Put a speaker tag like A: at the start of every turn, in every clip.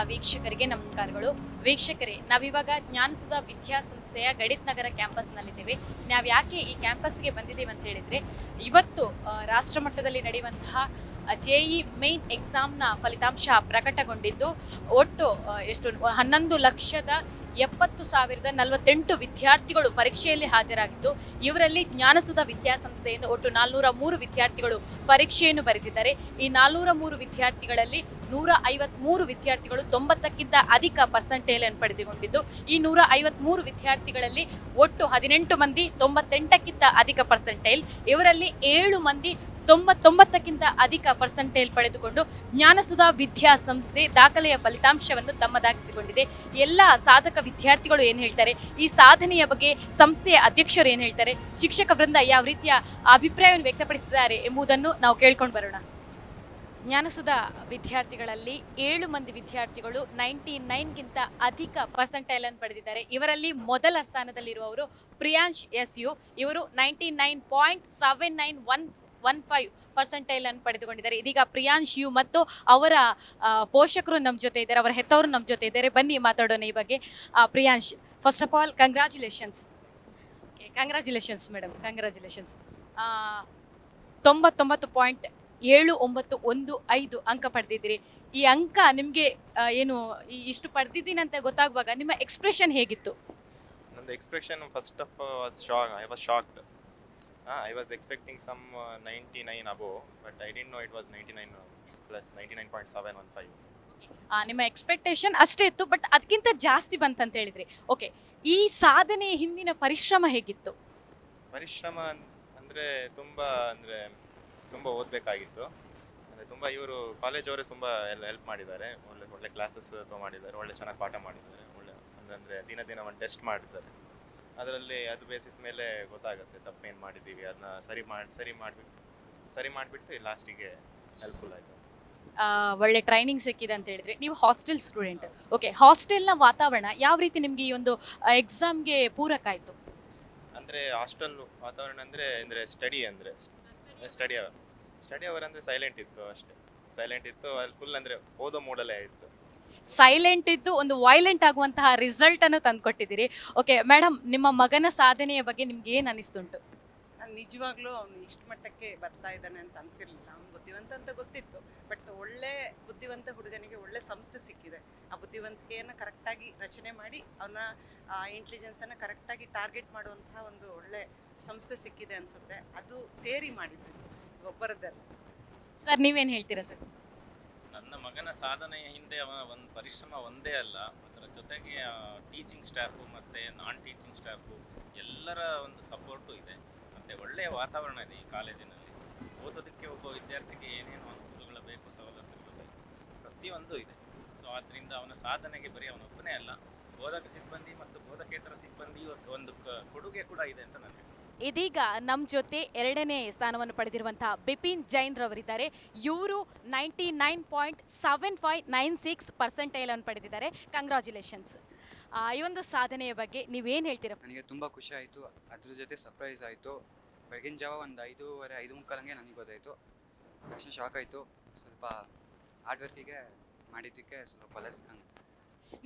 A: ವೀಕ್ಷಕರಿಗೆ ನಮಸ್ಕಾರಗಳು. ವೀಕ್ಷಕರೇ, ನಾವಿವಾಗ ಜ್ಞಾನಸುಧ ವಿದ್ಯಾಸಂಸ್ಥೆಯ ಗಡಿತ್ ನಗರ ಕ್ಯಾಂಪಸ್ನಲ್ಲಿದ್ದೇವೆ. ನಾವು ಯಾಕೆ ಈ ಕ್ಯಾಂಪಸ್ಗೆ ಬಂದಿದ್ದೇವೆ ಅಂತ ಹೇಳಿದ್ರೆ, ಇವತ್ತು ರಾಷ್ಟ್ರಮಟ್ಟದಲ್ಲಿ ನಡೆಯುವಂತಹ ಜೆಇ ಮೇನ್ ಎಕ್ಸಾಮ್ನ ಫಲಿತಾಂಶ ಪ್ರಕಟಗೊಂಡಿದ್ದು ಒಟ್ಟು ಎಷ್ಟು, ಹನ್ನೊಂದು ಲಕ್ಷದ ಎಪ್ಪತ್ತು ಸಾವಿರದ ನಲವತ್ತೆಂಟು ವಿದ್ಯಾರ್ಥಿಗಳು ಪರೀಕ್ಷೆಯಲ್ಲಿ ಹಾಜರಾಗಿದ್ದು, ಇವರಲ್ಲಿ ಜ್ಞಾನಸುಧ ವಿದ್ಯಾಸಂಸ್ಥೆಯಿಂದ ಒಟ್ಟು ನಾಲ್ನೂರ ಮೂರು ವಿದ್ಯಾರ್ಥಿಗಳು ಪರೀಕ್ಷೆಯನ್ನು ಬರೆದಿದ್ದಾರೆ. ಈ ನಾಲ್ನೂರ ಮೂರು ವಿದ್ಯಾರ್ಥಿಗಳಲ್ಲಿ ನೂರ ಐವತ್ಮೂರು ವಿದ್ಯಾರ್ಥಿಗಳು ತೊಂಬತ್ತಕ್ಕಿಂತ ಅಧಿಕ ಪರ್ಸೆಂಟೇಜ್ ಅನ್ನು ಪಡೆದುಕೊಂಡಿದ್ದು, ಈ ನೂರ ಐವತ್ಮೂರು ವಿದ್ಯಾರ್ಥಿಗಳಲ್ಲಿ ಒಟ್ಟು ಹದಿನೆಂಟು ಮಂದಿ ತೊಂಬತ್ತೆಂಟಕ್ಕಿಂತ ಅಧಿಕ ಪರ್ಸೆಂಟೇಜ್ ಇವರಲ್ಲಿ ಏಳು ಮಂದಿ ತೊಂಬತ್ತೊಂಬತ್ತಕ್ಕಿಂತ ಅಧಿಕ ಪರ್ಸೆಂಟೇಜ್ ಪಡೆದುಕೊಂಡು ಜ್ಞಾನಸುಧಾ ವಿದ್ಯಾಸಂಸ್ಥೆ ದಾಖಲೆಯ ಫಲಿತಾಂಶವನ್ನು ತಮ್ಮದಾಗಿಸಿಕೊಂಡಿದೆ. ಎಲ್ಲ ಸಾಧಕ ವಿದ್ಯಾರ್ಥಿಗಳು ಏನು ಹೇಳ್ತಾರೆ? ಈ ಸಾಧನೆಯ ಬಗ್ಗೆ ಸಂಸ್ಥೆಯ ಅಧ್ಯಕ್ಷರು ಏನು ಹೇಳ್ತಾರೆ? ಶಿಕ್ಷಕ ವೃಂದ ಯಾವ ರೀತಿಯ ಅಭಿಪ್ರಾಯವನ್ನು ವ್ಯಕ್ತಪಡಿಸಿದ್ದಾರೆ ಎಂಬುದನ್ನು ನಾವು ಕೇಳ್ಕೊಂಡು ಬರೋಣ. ಜ್ಞಾನಸುಧಾ ವಿದ್ಯಾರ್ಥಿಗಳಲ್ಲಿ ಏಳು ಮಂದಿ ವಿದ್ಯಾರ್ಥಿಗಳು ನೈಂಟಿ ನೈನ್ಗಿಂತ ಅಧಿಕ ಪರ್ಸೆಂಟೈಲನ್ನು ಪಡೆದಿದ್ದಾರೆ. ಇವರಲ್ಲಿ ಮೊದಲ ಸ್ಥಾನದಲ್ಲಿರುವವರು ಪ್ರಿಯಾಂಶ್ ಎಸ್ ಯು. ಇವರು ninety nine point seven nine one one five percentile ಅನ್ನು ಪಡೆದುಕೊಂಡಿದ್ದಾರೆ. ಇದೀಗ ಪ್ರಿಯಾಂಶ್ ಯು ಮತ್ತು ಅವರ ಪೋಷಕರು ನಮ್ಮ ಜೊತೆ ಇದ್ದಾರೆ, ಅವರ ಹೆತ್ತವರು ನಮ್ಮ ಜೊತೆ ಇದ್ದಾರೆ. ಬನ್ನಿ ಮಾತಾಡೋಣ ಈ ಬಗ್ಗೆ. Priyansh first of all congratulations congratulations madam congratulations ತೊಂಬತ್ತೊಂಬತ್ತು ಪಾಯಿಂಟ್ ಏಳು ಒಂಬತ್ತು ಒಂದು ಐದು ಅಂಕ ಪಡೆದಿದ್ದೀರಿ. ಈ ಅಂಕ ನಿಮಗೆ ಏನು ಇಷ್ಟು ಪಡೆದಿದ್ದೀನಿ ಅಂತ ಗೊತ್ತಾಗುವಾಗ ನಿಮ್ಮ ಎಕ್ಸ್ಪ್ರೆಷನ್ ಹೇಗಿತ್ತು?
B: ನಂದು expression first off was shock I was shocked I was expecting some ninety nine above but I didn't know it was ninety nine plus ninety nine point seven one five
A: ಆ, ನಿಮ್ಮ expectation ಅಷ್ಟೇ ಇತ್ತು but ಅದಕ್ಕಿಂತ ಜಾಸ್ತಿ ಬಂತಂತ ಹೇಳಿದ್ರಿ. Okay ಈ ಸಾಧನೆ ಹಿಂದಿನ ಪರಿಶ್ರಮ ಹೇಗಿತ್ತು?
B: ಪರಿಶ್ರಮ ಅನ್- ಅಂದ್ರೆ ತುಂಬ ಅಂದ್ರೆ ತುಂಬಾ ಓದಬೇಕಾಗಿತ್ತು. ಅಂದರೆ ತುಂಬ ಇವರು ಕಾಲೇಜ್ ಅವರೇ ತುಂಬಾ ಎಲ್ಲ ಹೆಲ್ಪ್ ಮಾಡಿದ್ದಾರೆ. ಒಳ್ಳೆ ಒಳ್ಳೆ ಕ್ಲಾಸಸ್ ಮಾಡಿದ್ದಾರೆ ಒಳ್ಳೆ ಚೆನ್ನಾಗಿ ಪಾಠ ಮಾಡಿದ್ದಾರೆ. ಒಳ್ಳೆ ಅಂದ್ರೆ ದಿನ ದಿನ ಒಂದು ಟೆಸ್ಟ್ ಮಾಡಿದ್ದಾರೆ. ಅದರಲ್ಲಿ ಅದು ಬೇಸಿಸ್ ಮೇಲೆ ಗೊತ್ತಾಗುತ್ತೆ ತಪ್ಪೇನು ಮಾಡಿದ್ದೀವಿ ಅದನ್ನ ಸರಿ ಮಾಡಿ ಸರಿ ಮಾಡಿಬಿಟ್ಟು ಸರಿ ಮಾಡಿಬಿಟ್ಟು ಲಾಸ್ಟಿಗೆ ಹೆಲ್ಪ್ಫುಲ್ ಆಯಿತು.
A: ಆ, ಒಳ್ಳೆ ಟ್ರೈನಿಂಗ್ ಸಿಕ್ಕಿದೆ ಅಂತ ಹೇಳಿದ್ರೆ. ನೀವು ಹಾಸ್ಟೆಲ್ ಸ್ಟೂಡೆಂಟ್ ಓಕೆ ಹಾಸ್ಟೆಲ್ನ ವಾತಾವರಣ ಯಾವ ರೀತಿ ನಿಮಗೆ ಈ ಒಂದು ಎಕ್ಸಾಮ್ಗೆ ಪೂರಕ ಆಯಿತು?
B: ಅಂದರೆ ಹಾಸ್ಟೆಲ್ ವಾತಾವರಣ ಅಂದರೆ ಅಂದರೆ ಸ್ಟಡಿ ಅಂದರೆ ಸ್ಟಡಿ ಅವರ್ ಸ್ಟಡಿ ಅವರ್ ಅಂದರೆ ಸೈಲೆಂಟ್ ಇತ್ತು ಅಷ್ಟೇ. ಸೈಲೆಂಟ್ ಇತ್ತು ಅಲ್ಲಿ ಫುಲ್ ಅಂದರೆ ಓದೋ ಮೂಡಲ್ಲೇ ಇತ್ತು.
A: ಸೈಲೆಂಟ್ ಇದ್ದು ಒಂದು ವೈಲೆಂಟ್ ಆಗುವಂತಹ ರಿಸಲ್ಟ್ ಅನ್ನು ತಂದುಕೊಟ್ಟಿದ್ದೀರಿ. ಓಕೆ ಮೇಡಮ್ ನಿಮ್ಮ ಮಗನ ಸಾಧನೆಯ ಬಗ್ಗೆ ನಿಮ್ಗೆ ಏನು ಅನಿಸ್ತುಂಟು?
C: ನಾನು ನಿಜವಾಗ್ಲೂ ಅವನು ಇಷ್ಟು ಮಟ್ಟಕ್ಕೆ ಬರ್ತಾ ಇದ್ದಾನೆ ಅಂತ ಅನ್ಸಿರ್ಲಿಲ್ಲ. ಅವ್ನು ಬುದ್ಧಿವಂತ ಅಂತ ಗೊತ್ತಿತ್ತು. ಬಟ್ ಒಳ್ಳೆ ಬುದ್ಧಿವಂತ ಹುಡುಗನಿಗೆ ಒಳ್ಳೆ ಸಂಸ್ಥೆ ಸಿಕ್ಕಿದೆ. ಆ ಬುದ್ಧಿವಂತಿಕೆಯನ್ನು ಕರೆಕ್ಟಾಗಿ ರಚನೆ ಮಾಡಿ ಅವನ ಆ ಇಂಟೆಲಿಜೆನ್ಸನ್ನು ಕರೆಕ್ಟಾಗಿ ಟಾರ್ಗೆಟ್ ಮಾಡುವಂತಹ ಒಂದು ಒಳ್ಳೆ ಸಂಸ್ಥೆ ಸಿಕ್ಕಿದೆ ಅನ್ಸುತ್ತೆ. ಅದು ಸೇರಿ ಮಾಡಿದ್ದು ಗೊಬ್ಬರದಲ್ಲಿ
A: ಸರ್ ನೀವೇನು ಹೇಳ್ತೀರಾ ಸರ್
D: ನನ್ನ ಮಗನ ಸಾಧನೆಯ ಹಿಂದೆ ಅವನ ಒಂದು ಪರಿಶ್ರಮ ಒಂದೇ ಅಲ್ಲ, ಅದರ ಜೊತೆಗೆ ಟೀಚಿಂಗ್ ಸ್ಟಾಫು ಮತ್ತು ನಾನ್ ಟೀಚಿಂಗ್ ಸ್ಟಾಫು ಎಲ್ಲರ ಒಂದು ಸಪೋರ್ಟು ಇದೆ. ಮತ್ತು ಒಳ್ಳೆಯ ವಾತಾವರಣ ಇದೆ ಈ ಕಾಲೇಜಿನಲ್ಲಿ. ಓದೋದಕ್ಕೆ ಒಬ್ಬ ವಿದ್ಯಾರ್ಥಿಗೆ ಏನೇನು ಅನುಕೂಲಗಳು ಬೇಕು, ಸವಲತ್ತುಗಳು ಬೇಕು, ಪ್ರತಿಯೊಂದು ಇದೆ. ಸೊ ಆದ್ದರಿಂದ ಅವನ ಸಾಧನೆಗೆ ಬರೀ ಅವನೊಬ್ಬನೇ ಅಲ್ಲ, ಬೋಧಕ ಸಿಬ್ಬಂದಿ ಮತ್ತು ಬೋಧಕೇತರ ಸಿಬ್ಬಂದಿ ಒಂದು ಕೊಡುಗೆ ಕೂಡ ಇದೆ ಅಂತ ನನಗೆ
A: ಇದೀಗ ನಮ್ಮ ಜೊತೆ ಎರಡನೇ ಸ್ಥಾನವನ್ನು ಪಡೆದಿರುವಂತಹ ಬಿಪಿನ್ ಜೈನ್ ರವರಿದ್ದಾರೆ. ಇವರು ninety nine point seven five nine six percentile ಅನ್ನು ಪಡೆದಿದ್ದಾರೆ ಕಂಗ್ರ್ಯಾಚುಲೇಷನ್ಸ್ ಈ ಒಂದು ಸಾಧನೆಯ ಬಗ್ಗೆ ನೀವೇನು ಹೇಳ್ತೀರಾ?
E: ನನಗೆ ತುಂಬ ಖುಷಿ ಆಯಿತು. ಅದ್ರ ಜೊತೆ ಸರ್ಪ್ರೈಸ್ ಆಯಿತು. ಬೆಳಗಿನ ಜಾವ ಒಂದು ಐದೂವರೆ ಐದು ಮುಕ್ಕಾಲಂಗೆ ನನಗೆ ಗೊತ್ತಾಯಿತು. ತಕ್ಷಣ ಶಾಕ್ ಆಯಿತು. ಸ್ವಲ್ಪ ಹಾರ್ಡ್ ವರ್ಕಿಗೆ ಮಾಡಿದ್ದಕ್ಕೆ ಸ್ವಲ್ಪ ಫಲ ಸಿಕ್ಕಂಗೆ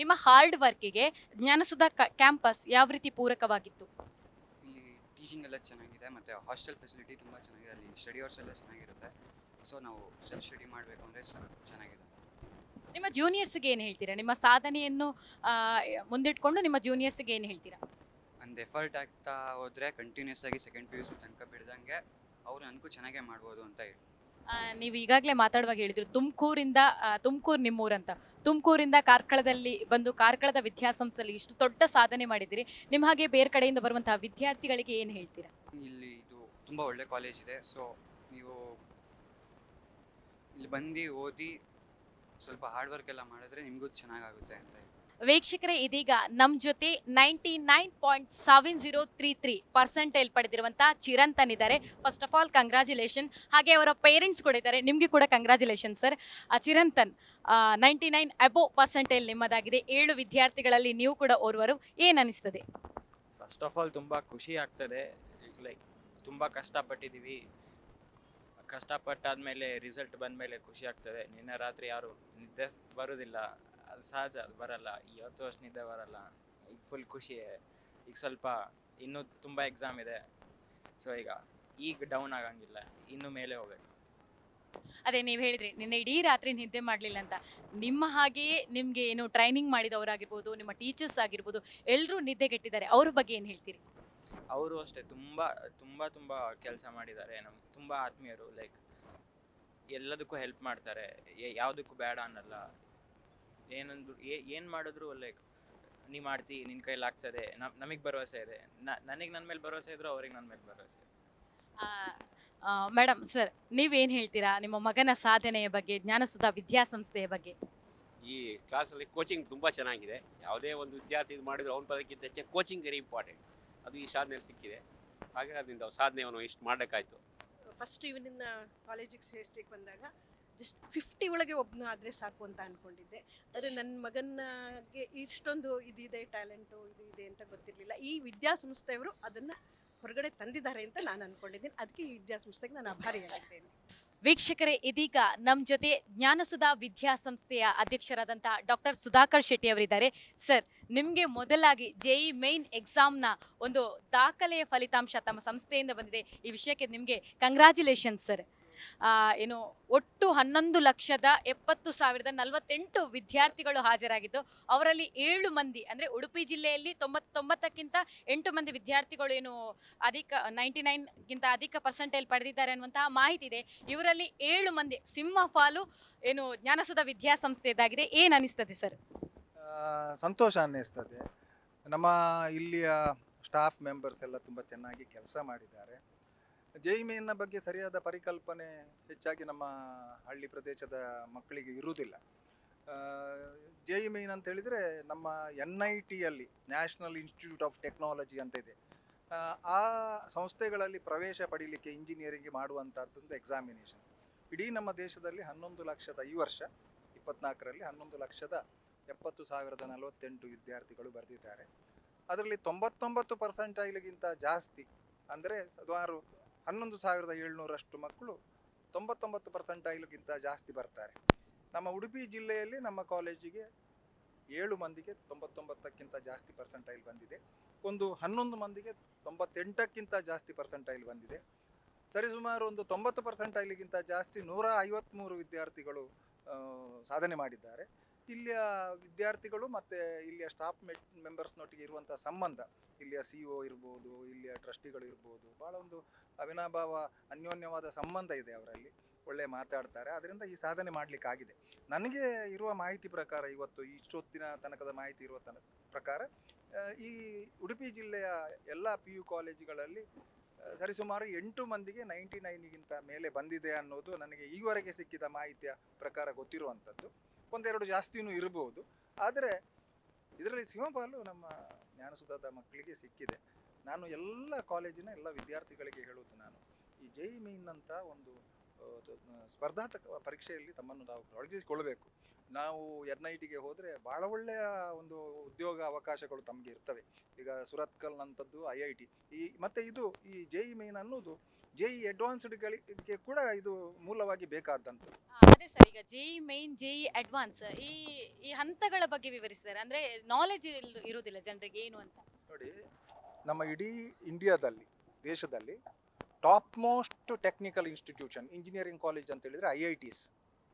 A: ನಿಮ್ಮ ಹಾರ್ಡ್ ವರ್ಕಿಗೆ ಜ್ಞಾನಸುಧಾ ಕ್ಯಾಂಪಸ್ ಯಾವ ರೀತಿ ಪೂರಕವಾಗಿತ್ತು?
E: ಟೀಚಿಂಗ್ ಎಲ್ಲ ಚೆನ್ನಾಗಿದೆ ಮತ್ತು ಹಾಸ್ಟೆಲ್ ಫೆಸಿಲಿಟಿ ತುಂಬ ಚೆನ್ನಾಗಿದೆ ಅಲ್ಲಿ ಸ್ಟಡಿ ಅವರ್ಸ್ ಎಲ್ಲ ಚೆನ್ನಾಗಿರುತ್ತೆ. ಸೊ ನಾವು ಸೆಲ್ಫ್ ಸ್ಟಡಿ ಮಾಡಬೇಕು ಅಂದರೆ ಚೆನ್ನಾಗಿದೆ.
A: ನಿಮ್ಮ ಜೂನಿಯರ್ಸ್ಗೆ ಏನು ಹೇಳ್ತೀರಾ? ನಿಮ್ಮ ಸಾಧನೆಯನ್ನು ಆ, ಮುಂದಿಟ್ಕೊಂಡು ನಿಮ್ಮ ಜೂನಿಯರ್ಸ್ಗೆ ಏನು ಹೇಳ್ತೀರಾ?
E: ಒಂದು ಎಫರ್ಟ್ ಆಗ್ತಾ ಹೋದರೆ ಕಂಟಿನ್ಯೂಸ್ ಆಗಿ ಸೆಕೆಂಡ್ ಪಿ ಯು ಸಿ ತನಕ ಬಿಡ್ದಂಗೆ ಅವ್ರು ನನಗೂ ಚೆನ್ನಾಗೇ ಮಾಡ್ಬೋದು ಅಂತ ಹೇಳಿ
A: ನೀವು ಈಗಾಗಲೇ ಮಾತಾಡುವಾಗ ಹೇಳಿದ್ರು, ತುಮಕೂರಿಂದ ತುಮಕೂರು ನಿಮ್ಮೂರಂತ. ತುಮಕೂರಿಂದ ಕಾರ್ಕಳದಲ್ಲಿ ಬಂದು ಕಾರ್ಕಳದ ವಿದ್ಯಾಸಂಸ್ಥೆಯಲ್ಲಿ ಇಷ್ಟು ದೊಡ್ಡ ಸಾಧನೆ ಮಾಡಿದಿರಿ ನಿಮ್ಮ ಹಾಗೆ ಬೇರೆ ಕಡೆಯಿಂದ ಬರುವಂತಹ ವಿದ್ಯಾರ್ಥಿಗಳಿಗೆ ಏನು ಹೇಳ್ತೀರಾ?
E: ಇಲ್ಲಿ ಇದು ತುಂಬ ಒಳ್ಳೆ ಕಾಲೇಜ್ ಇದೆ. ಸೊ ನೀವು ಇಲ್ಲಿ ಬಂದು ಓದಿ ಸ್ವಲ್ಪ ಹಾರ್ಡ್ ವರ್ಕ್ ಎಲ್ಲ ಮಾಡಿದ್ರೆ ನಿಮಗೂ ಚೆನ್ನಾಗಾಗುತ್ತೆ ಅಂತ
A: ವೀಕ್ಷಕರೇ, ಇದೀಗ ನಮ್ಮ ಜೊತೆ ninety nine point seven zero three three percentage ಪಡೆದಿರುವಂಥ Chirantan ಇದ್ದಾರೆ. ಫಸ್ಟ್ ಆಫ್ ಆಲ್ ಕಂಗ್ರ್ಯಾಚುಲೇಷನ್ ಹಾಗೆ ಅವರ ಪೇರೆಂಟ್ಸ್ ಕೂಡ ಇದ್ದಾರೆ. ನಿಮಗೆ ಕೂಡ congratulation sir Chirantan ninety nine above percentage ನಿಮ್ಮದಾಗಿದೆ. ಏಳು ವಿದ್ಯಾರ್ಥಿಗಳಲ್ಲಿ ನೀವು ಕೂಡ ಓರ್ವರು. ಏನು ಅನಿಸ್ತದೆ?
F: ಫಸ್ಟ್ ಆಫ್ ಆಲ್ ತುಂಬ ಖುಷಿ ಆಗ್ತದೆ. ಲೈಕ್ ತುಂಬ ಕಷ್ಟಪಟ್ಟಿದ್ದೀವಿ. ಕಷ್ಟಪಟ್ಟಾದ್ಮೇಲೆ ರಿಸಲ್ಟ್ ಬಂದಮೇಲೆ ಖುಷಿ ಆಗ್ತದೆ. ನಿನ್ನೆ ರಾತ್ರಿ ಯಾರು ನಿದ್ದೆ ಬರೋದಿಲ್ಲ. ಅದು ಸಹಜ ಅದು ಬರಲ್ಲ. ಇವತ್ತು ವರ್ಷ ನಿದ್ದೆ ಬರಲ್ಲ. ಈಗ ಫುಲ್ ಖುಷಿ. ಈಗ ಸ್ವಲ್ಪ ಇನ್ನೂ ತುಂಬ ಎಕ್ಸಾಮ್ ಇದೆ. ಸೊ ಈಗ ಈಗ ಡೌನ್ ಆಗಂಗಿಲ್ಲ. ಇನ್ನು ಮೇಲೆ ಹೋಗ್ಬೇಕು.
A: ಅದೇ ನೀವು ಹೇಳಿದ್ರಿ ನಿನ್ನೆ ಇಡೀ ರಾತ್ರಿ ನಿದ್ದೆ ಮಾಡಲಿಲ್ಲ ಅಂತ. ನಿಮ್ಮ ಹಾಗೆಯೇ ನಿಮಗೆ ಏನು ಟ್ರೈನಿಂಗ್ ಮಾಡಿದವರಾಗಿರ್ಬೋದು ನಿಮ್ಮ ಟೀಚರ್ಸ್ ಆಗಿರ್ಬೋದು ಎಲ್ಲರೂ ನಿದ್ದೆಗೆಟ್ಟಿದ್ದಾರೆ ಅವ್ರ ಬಗ್ಗೆ ಏನು ಹೇಳ್ತೀರಿ?
F: ಅವರು ಅಷ್ಟೇ ತುಂಬ ತುಂಬ ತುಂಬ ಕೆಲಸ ಮಾಡಿದ್ದಾರೆ. ನಮ್ಮ ತುಂಬ ಆತ್ಮೀಯರು ಲೈಕ್ ಎಲ್ಲದಕ್ಕೂ ಹೆಲ್ಪ್ ಮಾಡ್ತಾರೆ. ಯಾವುದಕ್ಕೂ ಬೇಡ ಅನ್ನಲ್ಲ. ಏನಂದ್ರು ಏನು ಮಾಡಿದ್ರು ಲೈಕ್ ನೀ ಮಾಡ್ತಿ ನಿನ್ನ ಕೈಲಿ ಆಗ್ತದೆ ನಮಗೆ ಭರವಸೆ ಇದೆ. ನನಗೆ ನನ್ನ ಮೇಲೆ ಭರವಸೆ ಇದ್ರು ಅವ್ರಿಗೆ ನನ್ನ ಮೇಲೆ ಭರವಸೆ ಇದೆ.
A: ಮೇಡಮ್ ಸರ್ ನೀವೇನು ಹೇಳ್ತೀರಾ ನಿಮ್ಮ ಮಗನ ಸಾಧನೆಯ ಬಗ್ಗೆ ಜ್ಞಾನಸುಧಾ ವಿದ್ಯಾಸಂಸ್ಥೆಯ ಬಗ್ಗೆ?
G: ಈ ಕ್ಲಾಸಲ್ಲಿ ಕೋಚಿಂಗ್ ತುಂಬ ಚೆನ್ನಾಗಿದೆ. ಯಾವುದೇ ಒಂದು ವಿದ್ಯಾರ್ಥಿ ಇದು ಮಾಡಿದ್ರು ಅವ್ನ ಪದಕ್ಕಿಂತ ಹೆಚ್ಚಾಗಿ ಕೋಚಿಂಗ್ ವೆರಿ ಇಂಪಾರ್ಟೆಂಟ್ ಅದು ಈ ಸಾಧನೆಯಲ್ಲಿ ಸಿಕ್ಕಿದೆ. ಹಾಗೆ ಅದರಿಂದ ಅವ್ರ ಸಾಧನೆ ಅವನು ಇಷ್ಟು ಮಾಡಬೇಕಾಯ್ತು.
H: ಫಸ್ಟ್ ಇವನಿಂದ ಕಾಲೇಜಿಗೆ ಸೇರಿಸ್ಲಿಕ್ಕೆ ಬಂದಾಗ ಜಸ್ಟ್ ಫಿಫ್ಟಿ ಒಳಗೆ ಒಬ್ಬನು ಆದರೆ ಸಾಕು ಅಂತ ಅಂದ್ಕೊಂಡಿದ್ದೆ ಆದರೆ ನನ್ನ ಮಗನಿಗೆ ಇಷ್ಟೊಂದು ಇದಿದೆ, ಟ್ಯಾಲೆಂಟು ಇದು ಇದೆ ಅಂತ ಗೊತ್ತಿರಲಿಲ್ಲ. ಈ ವಿದ್ಯಾಸಂಸ್ಥೆಯವರು ಅದನ್ನು ಹೊರಗಡೆ ತಂದಿದ್ದಾರೆ ಅಂತ ನಾನು ಅಂದ್ಕೊಂಡಿದ್ದೀನಿ ಅದಕ್ಕೆ ಈ ವಿದ್ಯಾಸಂಸ್ಥೆಗೆ ನಾನು ಆಭಾರಿಯಾಗಿದ್ದೇನೆ.
A: ವೀಕ್ಷಕರೇ, ಇದೀಗ ನಮ್ಮ ಜೊತೆ ಜ್ಞಾನಸುಧಾ ವಿದ್ಯಾಸಂಸ್ಥೆಯ ಅಧ್ಯಕ್ಷರಾದಂತಹ ಡಾಕ್ಟರ್ ಸುಧಾಕರ್ ಶೆಟ್ಟಿ ಅವರಿದ್ದಾರೆ. ಸರ್, ನಿಮಗೆ ಮೊದಲಾಗಿ ಜೆಇ ಮೈನ್ ಎಕ್ಸಾಮ್ನ ಒಂದು ದಾಖಲೆಯ ಫಲಿತಾಂಶ ತಮ್ಮ ಸಂಸ್ಥೆಯಿಂದ ಬಂದಿದೆ. ಈ ವಿಷಯಕ್ಕೆ ನಿಮಗೆ ಕಂಗ್ರ್ಯಾಚುಲೇಷನ್ಸ್ ಸರ್. ಏನು, ಒಟ್ಟು ಹನ್ನೊಂದು ಲಕ್ಷದ ಎಪ್ಪತ್ತು ಸಾವಿರದ ನಲವತ್ತೆಂಟು ವಿದ್ಯಾರ್ಥಿಗಳು ಹಾಜರಾಗಿದ್ದು, ಅವರಲ್ಲಿ ಏಳು ಮಂದಿ, ಅಂದರೆ ಉಡುಪಿ ಜಿಲ್ಲೆಯಲ್ಲಿ ತೊಂಬತ್ತೊಂಬತ್ತಕ್ಕಿಂತ ಎಂಟು ಮಂದಿ ವಿದ್ಯಾರ್ಥಿಗಳು ಏನು ಅಧಿಕ, ನೈಂಟಿ ನೈನ್ಗಿಂತ ಅಧಿಕ ಪರ್ಸೆಂಟೇಜ್ ಪಡೆದಿದ್ದಾರೆ ಅನ್ನುವಂತಹ ಮಾಹಿತಿ ಇದೆ. ಇವರಲ್ಲಿ ಏಳು ಮಂದಿ ಸಿಂಹ ಫಾಲು ಏನು ಜ್ಞಾನಸುಧ ವಿದ್ಯಾಸಂಸ್ಥೆಯದಾಗಿದೆ ಏನು ಅನಿಸ್ತದೆ ಸರ್?
I: ಸಂತೋಷ ಅನ್ನಿಸ್ತದೆ. ನಮ್ಮ ಇಲ್ಲಿಯ ಸ್ಟಾಫ್ ಮೆಂಬರ್ಸ್ ಎಲ್ಲ ತುಂಬ ಚೆನ್ನಾಗಿ ಕೆಲಸ ಮಾಡಿದ್ದಾರೆ. ಜೈ ಮೇನ್ನ ಬಗ್ಗೆ ಸರಿಯಾದ ಪರಿಕಲ್ಪನೆ ಹೆಚ್ಚಾಗಿ ನಮ್ಮ ಹಳ್ಳಿ ಪ್ರದೇಶದ ಮಕ್ಕಳಿಗೆ ಇರುವುದಿಲ್ಲ. ಜೈ ಮೇನ್ ಅಂತ ಹೇಳಿದರೆ ನಮ್ಮ ಎನ್ ಐ ಟಿಯಲ್ಲಿ ನ್ಯಾಷನಲ್ ಇನ್ಸ್ಟಿಟ್ಯೂಟ್ ಆಫ್ ಟೆಕ್ನಾಲಜಿ ಅಂತ ಇದೆ. ಆ, ಆ ಸಂಸ್ಥೆಗಳಲ್ಲಿ ಪ್ರವೇಶ ಪಡೀಲಿಕ್ಕೆ ಇಂಜಿನಿಯರಿಂಗ್ ಮಾಡುವಂಥದ್ದೊಂದು ಎಕ್ಸಾಮಿನೇಷನ್. ಇಡೀ ನಮ್ಮ ದೇಶದಲ್ಲಿ ಹನ್ನೊಂದು ಲಕ್ಷದ ಈ ವರ್ಷ ಇಪ್ಪತ್ನಾಲ್ಕರಲ್ಲಿ ಹನ್ನೊಂದು ಲಕ್ಷದ ಎಪ್ಪತ್ತು ಸಾವಿರದ ನಲವತ್ತೆಂಟು ವಿದ್ಯಾರ್ಥಿಗಳು ಬರೆದಿದ್ದಾರೆ. ಅದರಲ್ಲಿ ತೊಂಬತ್ತೊಂಬತ್ತು ಪರ್ಸೆಂಟೈಲ್ಗಿಂತ ಜಾಸ್ತಿ ಅಂದರೆ ಸುಮಾರು ಹನ್ನೊಂದು ಸಾವಿರದ ಏಳ್ನೂರಷ್ಟು ಮಕ್ಕಳು ತೊಂಬತ್ತೊಂಬತ್ತು ಪರ್ಸೆಂಟೈಲ್ಗಿಂತ ಜಾಸ್ತಿ ಬರ್ತಾರೆ. ನಮ್ಮ ಉಡುಪಿ ಜಿಲ್ಲೆಯಲ್ಲಿ ನಮ್ಮ ಕಾಲೇಜಿಗೆ ಏಳು ಮಂದಿಗೆ ತೊಂಬತ್ತೊಂಬತ್ತಕ್ಕಿಂತ ಜಾಸ್ತಿ ಪರ್ಸೆಂಟೈಲ್ ಬಂದಿದೆ. ಒಂದು ಹನ್ನೊಂದು ಮಂದಿಗೆ ತೊಂಬತ್ತೆಂಟಕ್ಕಿಂತ ಜಾಸ್ತಿ ಪರ್ಸೆಂಟೈಲ್ ಬಂದಿದೆ. ಸರಿಸುಮಾರು ಒಂದು ತೊಂಬತ್ತು ಪರ್ಸೆಂಟೈಲ್ಗಿಂತ ಜಾಸ್ತಿ ನೂರ ಐವತ್ತ್ಮೂರು ವಿದ್ಯಾರ್ಥಿಗಳು ಸಾಧನೆ ಮಾಡಿದ್ದಾರೆ. ಇಲ್ಲಿಯ ವಿದ್ಯಾರ್ಥಿಗಳು ಮತ್ತು ಇಲ್ಲಿಯ ಸ್ಟಾಫ್ ಮೆ ಮೆಂಬರ್ಸ್ನೊಟ್ಟಿಗೆ ಇರುವಂಥ ಸಂಬಂಧ, ಇಲ್ಲಿಯ ಸಿ ಒ ಇರ್ಬೋದು, ಇಲ್ಲಿಯ ಟ್ರಸ್ಟಿಗಳು ಇರ್ಬೋದು ಭಾಳ ಒಂದು ಅವಿನಾಭಾವ, ಅನ್ಯೋನ್ಯವಾದ ಸಂಬಂಧ ಇದೆ ಅವರಲ್ಲಿ. ಒಳ್ಳೆ ಮಾತಾಡ್ತಾರೆ. ಅದರಿಂದ ಈ ಸಾಧನೆ ಮಾಡಲಿಕ್ಕಾಗಿದೆ. ನನಗೆ ಇರುವ ಮಾಹಿತಿ ಪ್ರಕಾರ ಇವತ್ತು ಇಷ್ಟೊತ್ತಿನ ತನಕದ ಮಾಹಿತಿ ಇರುವ ತನಕ ಪ್ರಕಾರ ಈ ಉಡುಪಿ ಜಿಲ್ಲೆಯ ಎಲ್ಲ ಪಿ ಯು ಕಾಲೇಜುಗಳಲ್ಲಿ ಸರಿಸುಮಾರು ಎಂಟು ಮಂದಿಗೆ ನೈಂಟಿ ನೈನ್ಗಿಂತ ಮೇಲೆ ಬಂದಿದೆ ಅನ್ನೋದು ನನಗೆ ಈವರೆಗೆ ಸಿಕ್ಕಿದ ಮಾಹಿತಿಯ ಪ್ರಕಾರ ಗೊತ್ತಿರುವಂಥದ್ದು ಒಂದೆರಡು ಜಾಸ್ತಿನೂ ಇರಬಹುದು ಆದರೆ ಇದರಲ್ಲಿ ಸಿಂಹಪಾಲು ನಮ್ಮ ಜ್ಞಾನಸುಧಾದ ಮಕ್ಕಳಿಗೆ ಸಿಕ್ಕಿದೆ. ನಾನು ಎಲ್ಲ ಕಾಲೇಜಿನ ಎಲ್ಲ ವಿದ್ಯಾರ್ಥಿಗಳಿಗೆ ಹೇಳುವುದು ನಾನು. ಈ ಜೈ ಮೀನ್ ಅಂತ ಒಂದು ಸ್ಪರ್ಧಾತ್ಮಕ ಪರೀಕ್ಷೆಯಲ್ಲಿ ತಮ್ಮನ್ನು ನಾವು ತೊಡಗಿಸಿಕೊಳ್ಬೇಕು ನಾವು ಎನ್ ಐ ಟಿಗೆ ಹೋದರೆ ಭಾಳ ಒಳ್ಳೆಯ ಒಂದು ಉದ್ಯೋಗ ಅವಕಾಶಗಳು ತಮಗೆ ಇರ್ತವೆ. ಈಗ ಸುರತ್ಕಲ್ನಂಥದ್ದು ಐ ಐ ಟಿ. ಈ, ಮತ್ತು ಇದು, ಈ ಜೆ ಮೈನ್ ಅನ್ನೋದು ಜೆ ಇ ಅಡ್ವಾನ್ಸ್ಡ್ಗಳಿಗೆ ಕೂಡ ಇದು ಮೂಲವಾಗಿ ಬೇಕಾದಂಥದ್ದು.
A: ಅದೇ ಸರ್ ಈಗ ಜೆಇ ಮೈನ್ ಜೆಇ ಅಡ್ವಾನ್ಸ್ ಈ ಈ ಹಂತಗಳ ಬಗ್ಗೆ ವಿವರಿಸಿದ್ದಾರೆ. ಅಂದರೆ ನಾಲೆಜ್ ಇರುವುದಿಲ್ಲ ಜನರಿಗೆ ಏನು ಅಂತ.
I: ನೋಡಿ ನಮ್ಮ ಇಡೀ ಇಂಡಿಯಾದಲ್ಲಿ ದೇಶದಲ್ಲಿ top most technical institution engineering college ಅಂತ ಹೇಳಿದ್ರೆ I I Ts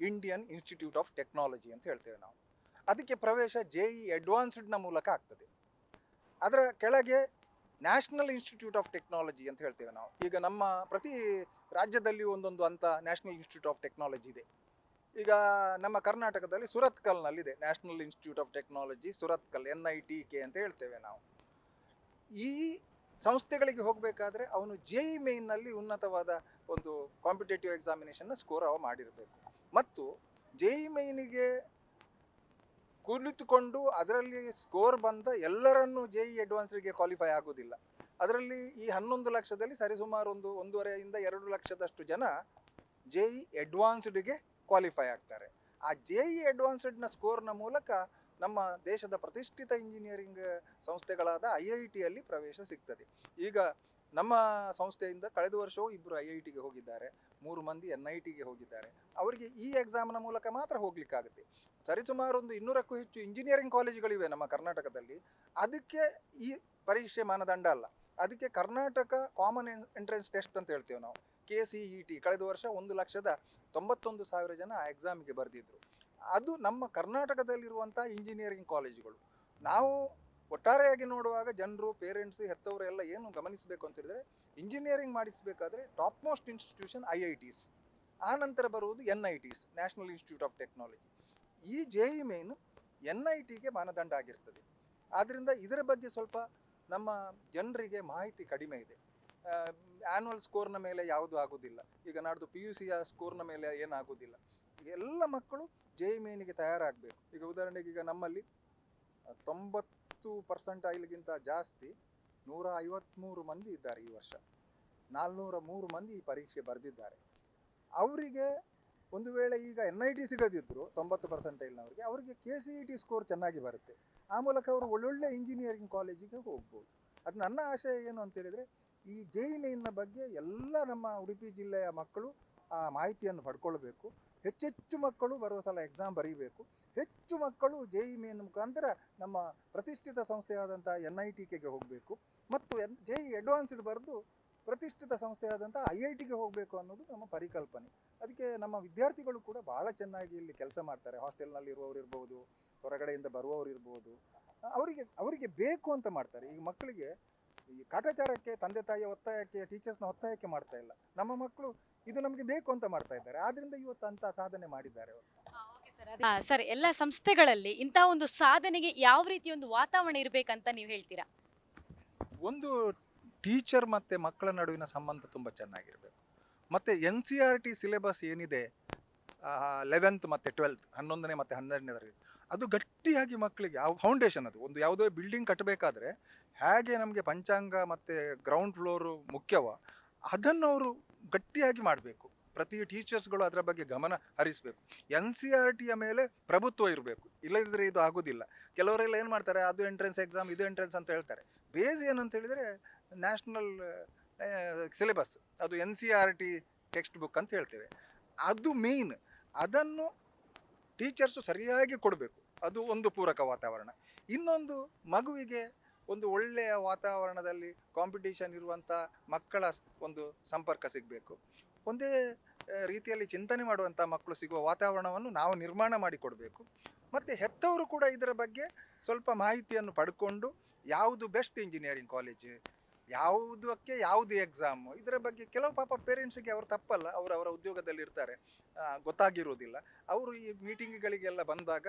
I: Indian institute of technology ಅಂತ ಹೇಳ್ತೇವೆ ನಾವು. ಅದಕ್ಕೆ ಪ್ರವೇಶ ಜೆ ಇ ಅಡ್ವಾನ್ಸ್ಡ್ನ ಮೂಲಕ ಆಗ್ತದೆ. ಅದರ ಕೆಳಗೆ ನ್ಯಾಷನಲ್ ಇನ್ಸ್ಟಿಟ್ಯೂಟ್ ಆಫ್ ಟೆಕ್ನಾಲಜಿ ಅಂತ ಹೇಳ್ತೇವೆ ನಾವು. ಈಗ ನಮ್ಮ ಪ್ರತಿ ರಾಜ್ಯದಲ್ಲಿ ಒಂದೊಂದು ಅಂತ ನ್ಯಾಷನಲ್ ಇನ್ಸ್ಟಿಟ್ಯೂಟ್ ಆಫ್ ಟೆಕ್ನಾಲಜಿ ಇದೆ. ಈಗ ನಮ್ಮ ಕರ್ನಾಟಕದಲ್ಲಿ ಸುರತ್ಕಲ್ನಲ್ಲಿದೆ national institute of technology Surathkal N I T K ಅಂತ ಹೇಳ್ತೇವೆ ನಾವು. ಈ ಸಂಸ್ಥೆಗಳಿಗೆ ಹೋಗಬೇಕಾದ್ರೆ ಅವನು ಜೆ ಇ ಮೇಯ್ನಲ್ಲಿ ಉನ್ನತವಾದ ಒಂದು ಕಾಂಪಿಟೇಟಿವ್ ಎಕ್ಸಾಮಿನೇಷನ್ನ ಸ್ಕೋರ್ ಅವ ಮಾಡಿರಬೇಕು. ಮತ್ತು ಜೆ ಇ ಮೇಯ್ನಿಗೆ ಕುಳಿತುಕೊಂಡು ಅದರಲ್ಲಿ ಸ್ಕೋರ್ ಬಂದ ಎಲ್ಲರನ್ನೂ ಜೆ ಇ ಅಡ್ವಾನ್ಸ್ಗೆ ಕ್ವಾಲಿಫೈ ಆಗೋದಿಲ್ಲ. ಅದರಲ್ಲಿ ಈ ಹನ್ನೊಂದು ಲಕ್ಷದಲ್ಲಿ ಸರಿಸುಮಾರು ಒಂದು, ಒಂದೂವರೆಯಿಂದ ಎರಡು ಲಕ್ಷದಷ್ಟು ಜನ ಜೆ ಇ ಅಡ್ವಾನ್ಸ್ಡ್ಗೆ ಕ್ವಾಲಿಫೈ ಆಗ್ತಾರೆ. ಆ ಜೆ ಇ ಅಡ್ವಾನ್ಸ್ಡ್ನ ಸ್ಕೋರ್ನ ಮೂಲಕ ನಮ್ಮ ದೇಶದ ಪ್ರತಿಷ್ಠಿತ ಇಂಜಿನಿಯರಿಂಗ್ ಸಂಸ್ಥೆಗಳಾದ ಐ ಐ ಟಿಯಲ್ಲಿ ಪ್ರವೇಶ ಸಿಗ್ತದೆ. ಈಗ ನಮ್ಮ ಸಂಸ್ಥೆಯಿಂದ ಕಳೆದ ವರ್ಷವೂ ಇಬ್ಬರು ಐ ಐ ಟಿಗೆ ಹೋಗಿದ್ದಾರೆ. ಮೂರು ಮಂದಿ ಎನ್ ಐ ಹೋಗಿದ್ದಾರೆ. ಅವರಿಗೆ ಈ ಎಕ್ಸಾಮ್ನ ಮೂಲಕ ಮಾತ್ರ ಹೋಗ್ಲಿಕ್ಕಾಗುತ್ತೆ. ಸರಿಸುಮಾರು ಒಂದು ಇನ್ನೂರಕ್ಕೂ ಹೆಚ್ಚು ಇಂಜಿನಿಯರಿಂಗ್ ಕಾಲೇಜುಗಳಿವೆ ನಮ್ಮ ಕರ್ನಾಟಕದಲ್ಲಿ. ಅದಕ್ಕೆ ಈ ಪರೀಕ್ಷೆ ಮಾನದಂಡ ಅಲ್ಲ. ಅದಕ್ಕೆ ಕರ್ನಾಟಕ ಕಾಮನ್ ಎಂಟ್ರೆನ್ಸ್ ಟೆಸ್ಟ್ ಅಂತ ಹೇಳ್ತೇವೆ ನಾವು. ಕೆ ಸಿ ಇ ಟಿ ಕಳೆದ ವರ್ಷ ಒಂದು ಲಕ್ಷದ ತೊಂಬತ್ತೊಂದು ಸಾವಿರ ಜನ ಆ ಎಕ್ಸಾಮಿಗೆ ಬರೆದಿದ್ರು. ಅದು ನಮ್ಮ ಕರ್ನಾಟಕದಲ್ಲಿರುವಂಥ ಇಂಜಿನಿಯರಿಂಗ್ ಕಾಲೇಜುಗಳು ನಾವು ಒಟ್ಟಾರೆಯಾಗಿ ನೋಡುವಾಗ ಜನರು ಪೇರೆಂಟ್ಸ್ ಹೆತ್ತವರು ಎಲ್ಲ ಏನು ಗಮನಿಸಬೇಕು ಅಂತ ಹೇಳಿದ್ರೆ engineering ಮಾಡಿಸಬೇಕಾದ್ರೆ top most institution I I Ts ಆ ನಂತರ ಬರುವುದು N I Ts national institute of technology ಈ J E main N I ಟಿಗೆ ಮಾನದಂಡ ಆಗಿರ್ತದೆ. ಆದ್ದರಿಂದ ಇದರ ಬಗ್ಗೆ ಸ್ವಲ್ಪ ನಮ್ಮ ಜನರಿಗೆ ಮಾಹಿತಿ ಕಡಿಮೆ ಇದೆ. ಆ್ಯನುವಲ್ ಸ್ಕೋರ್ನ ಮೇಲೆ ಯಾವುದು ಆಗೋದಿಲ್ಲ. ಈಗ ನಾಡ್ದು ಪಿ ಯು ಸಿಯ ಸ್ಕೋರ್ನ ಮೇಲೆ ಏನಾಗೋದಿಲ್ಲ ಈಗ ಎಲ್ಲ ಮಕ್ಕಳು ಜೆ ಇ ಮೇನಿಗೆ ತಯಾರಾಗಬೇಕು. ಈಗ ಉದಾಹರಣೆಗೆ ಈಗ ನಮ್ಮಲ್ಲಿ ತೊಂಬತ್ತು ಪರ್ಸೆಂಟ್ ಐಲ್ಗಿಂತ ಜಾಸ್ತಿ ನೂರ ಐವತ್ತ್ಮೂರು ಮಂದಿ ಇದ್ದಾರೆ ಈ ವರ್ಷ. ನಾಲ್ನೂರ ಮೂರು ಮಂದಿ ಈ ಪರೀಕ್ಷೆ ಬರೆದಿದ್ದಾರೆ. ಅವರಿಗೆ ಒಂದು ವೇಳೆ ಈಗ ಎನ್ ಐ ಟಿ ಸಿಗದಿದ್ದರು ತೊಂಬತ್ತು ಪರ್ಸೆಂಟೈಲ್ನವ್ರಿಗೆ ಅವರಿಗೆ K C E T score ಚೆನ್ನಾಗಿ ಬರುತ್ತೆ. ಆ ಮೂಲಕ ಅವರು ಒಳ್ಳೊಳ್ಳೆ ಇಂಜಿನಿಯರಿಂಗ್ ಕಾಲೇಜಿಗೆ ಹೋಗ್ಬೋದು. ಅದು ನನ್ನ ಆಶಯ ಏನು ಅಂತೇಳಿದರೆ ಈ ಜೆ ಇ ಬಗ್ಗೆ ಎಲ್ಲ ನಮ್ಮ ಉಡುಪಿ ಜಿಲ್ಲೆಯ ಮಕ್ಕಳು ಆ ಮಾಹಿತಿಯನ್ನು ಪಡ್ಕೊಳ್ಬೇಕು. ಹೆಚ್ಚೆಚ್ಚು ಮಕ್ಕಳು ಬರುವ ಸಲ ಎಕ್ಸಾಮ್ ಬರೀಬೇಕು. ಹೆಚ್ಚು ಮಕ್ಕಳು ಜೆ ಇ ಮೇನ್ ಮುಖಾಂತರ ನಮ್ಮ ಪ್ರತಿಷ್ಠಿತ ಸಂಸ್ಥೆಯಾದಂಥ ಎನ್ ಐ ಟಿ ಕೆಗೆ ಹೋಗಬೇಕು. ಮತ್ತು ಎನ್ ಜೆ ಇ ಅಡ್ವಾನ್ಸ್ಡ್ ಬರೆದು ಪ್ರತಿಷ್ಠಿತ ಸಂಸ್ಥೆಯಾದಂಥ ಐ ಐ ಟಿಗೆ ಹೋಗಬೇಕು ಅನ್ನೋದು ನಮ್ಮ ಪರಿಕಲ್ಪನೆ. ಅದಕ್ಕೆ ನಮ್ಮ ವಿದ್ಯಾರ್ಥಿಗಳು ಕೂಡ ಭಾಳ ಚೆನ್ನಾಗಿ ಇಲ್ಲಿ ಕೆಲಸ ಮಾಡ್ತಾರೆ. ಹಾಸ್ಟೆಲ್ನಲ್ಲಿ ಇರುವವರು ಇರ್ಬೋದು, ಹೊರಗಡೆಯಿಂದ ಬರುವವರು ಇರ್ಬೋದು. ಅವರಿಗೆ ಅವರಿಗೆ ಬೇಕು ಅಂತ ಮಾಡ್ತಾರೆ. ಈಗ ಮಕ್ಕಳಿಗೆ ಈ ಕಾಟಾಚಾರಕ್ಕೆ, ತಂದೆ ತಾಯಿಯ ಒತ್ತಾಯಕ್ಕೆ ಟೀಚರ್ಸ್ನ ಒತ್ತಾಯಕ್ಕೆ ಮಾಡ್ತಾ ಇಲ್ಲ. ನಮ್ಮ ಮಕ್ಕಳು ಇದು ನಮಗೆ ಬೇಕು ಅಂತ ಮಾಡ್ತಾ ಇದ್ದಾರೆ. ಆದ್ರಿಂದ ಇವತ್ತು ಅಂತ ಸಾಧನೆ ಮಾಡಿದ್ದಾರೆ ಅವರು.
A: ಸರ್. ಎಲ್ಲ ಸಂಸ್ಥೆಗಳಲ್ಲಿ ಇಂತಹ ಒಂದು ಸಾಧನೆಗೆ ಯಾವ ರೀತಿ ಒಂದು ವಾತಾವರಣ ಇರಬೇಕಂತ ನೀವು ಹೇಳ್ತೀರಾ?
I: ಒಂದು ಟೀಚರ್ ಮತ್ತು ಮಕ್ಕಳ ನಡುವಿನ ಸಂಬಂಧ ತುಂಬ ಚೆನ್ನಾಗಿರಬೇಕು. ಮತ್ತು N C R T syllabus ಏನಿದೆ ಲೆವೆಂತ್ ಮತ್ತು ಟ್ವೆಲ್ತ್ ಹನ್ನೊಂದನೇ ಮತ್ತು ಹನ್ನೆರಡನೇ ತರಗತಿ ಅದು ಗಟ್ಟಿಯಾಗಿ ಮಕ್ಕಳಿಗೆ ಆ ಫೌಂಡೇಶನ್ ಅದು. ಒಂದು ಯಾವುದೋ ಬಿಲ್ಡಿಂಗ್ ಕಟ್ಟಬೇಕಾದ್ರೆ ಹೇಗೆ ನಮಗೆ ಪಂಚಾಂಗ ಮತ್ತು ಗ್ರೌಂಡ್ ಫ್ಲೋರು ಮುಖ್ಯವ ಅದನ್ನು ಅವರು ಗಟ್ಟಿಯಾಗಿ ಮಾಡಬೇಕು. ಪ್ರತಿ ಟೀಚರ್ಸ್ಗಳು ಅದರ ಬಗ್ಗೆ ಗಮನ ಹರಿಸಬೇಕು. ಎನ್ ಸಿ ಆರ್ ಟಿಯ ಮೇಲೆ ಪ್ರಭುತ್ವ ಇರಬೇಕು. ಇಲ್ಲದಿದ್ದರೆ ಇದು ಆಗೋದಿಲ್ಲ. ಕೆಲವರೆಲ್ಲ ಏನು ಮಾಡ್ತಾರೆ, ಅದು ಎಂಟ್ರೆನ್ಸ್ ಎಕ್ಸಾಮ್ ಇದು ಎಂಟ್ರೆನ್ಸ್ ಅಂತ ಹೇಳ್ತಾರೆ. ಬೇಸ್ ಏನಂತ ಹೇಳಿದರೆ ನ್ಯಾಷನಲ್ ಸಿಲೆಬಸ್ ಅದು N C R T textbook ಅಂತ ಹೇಳ್ತೇವೆ. ಅದು ಮೇಯ್ನ್ ಅದನ್ನು ಟೀಚರ್ಸು ಸರಿಯಾಗಿ ಕೊಡಬೇಕು. ಅದು ಒಂದು ಪೂರಕ ವಾತಾವರಣ. ಇನ್ನೊಂದು ಮಗುವಿಗೆ ಒಂದು ಒಳ್ಳೆಯ ವಾತಾವರಣದಲ್ಲಿ ಕಾಂಪಿಟೇಷನ್ ಇರುವಂಥ ಮಕ್ಕಳ ಒಂದು ಸಂಪರ್ಕ ಸಿಗಬೇಕು. ಒಂದೇ ರೀತಿಯಲ್ಲಿ ಚಿಂತನೆ ಮಾಡುವಂಥ ಮಕ್ಕಳು ಸಿಗುವ ವಾತಾವರಣವನ್ನು ನಾವು ನಿರ್ಮಾಣ ಮಾಡಿಕೊಡಬೇಕು. ಮತ್ತು ಹೆತ್ತವರು ಕೂಡ ಇದರ ಬಗ್ಗೆ ಸ್ವಲ್ಪ ಮಾಹಿತಿಯನ್ನು ಪಡ್ಕೊಂಡು ಯಾವುದು ಬೆಸ್ಟ್ ಇಂಜಿನಿಯರಿಂಗ್ ಕಾಲೇಜ್ ಯಾವುದಕ್ಕೆ ಯಾವುದು ಎಕ್ಸಾಮು ಇದರ ಬಗ್ಗೆ ಕೆಲವು ಪಾಪ ಪೇರೆಂಟ್ಸಿಗೆ ಅವರು ತಪ್ಪಲ್ಲ ಅವರು ಅವರ ಉದ್ಯೋಗದಲ್ಲಿ ಇರ್ತಾರೆ. ಆ, ಗೊತ್ತಾಗಿರುವುದಿಲ್ಲ ಅವರು ಈ ಮೀಟಿಂಗ್ಗಳಿಗೆಲ್ಲ ಬಂದಾಗ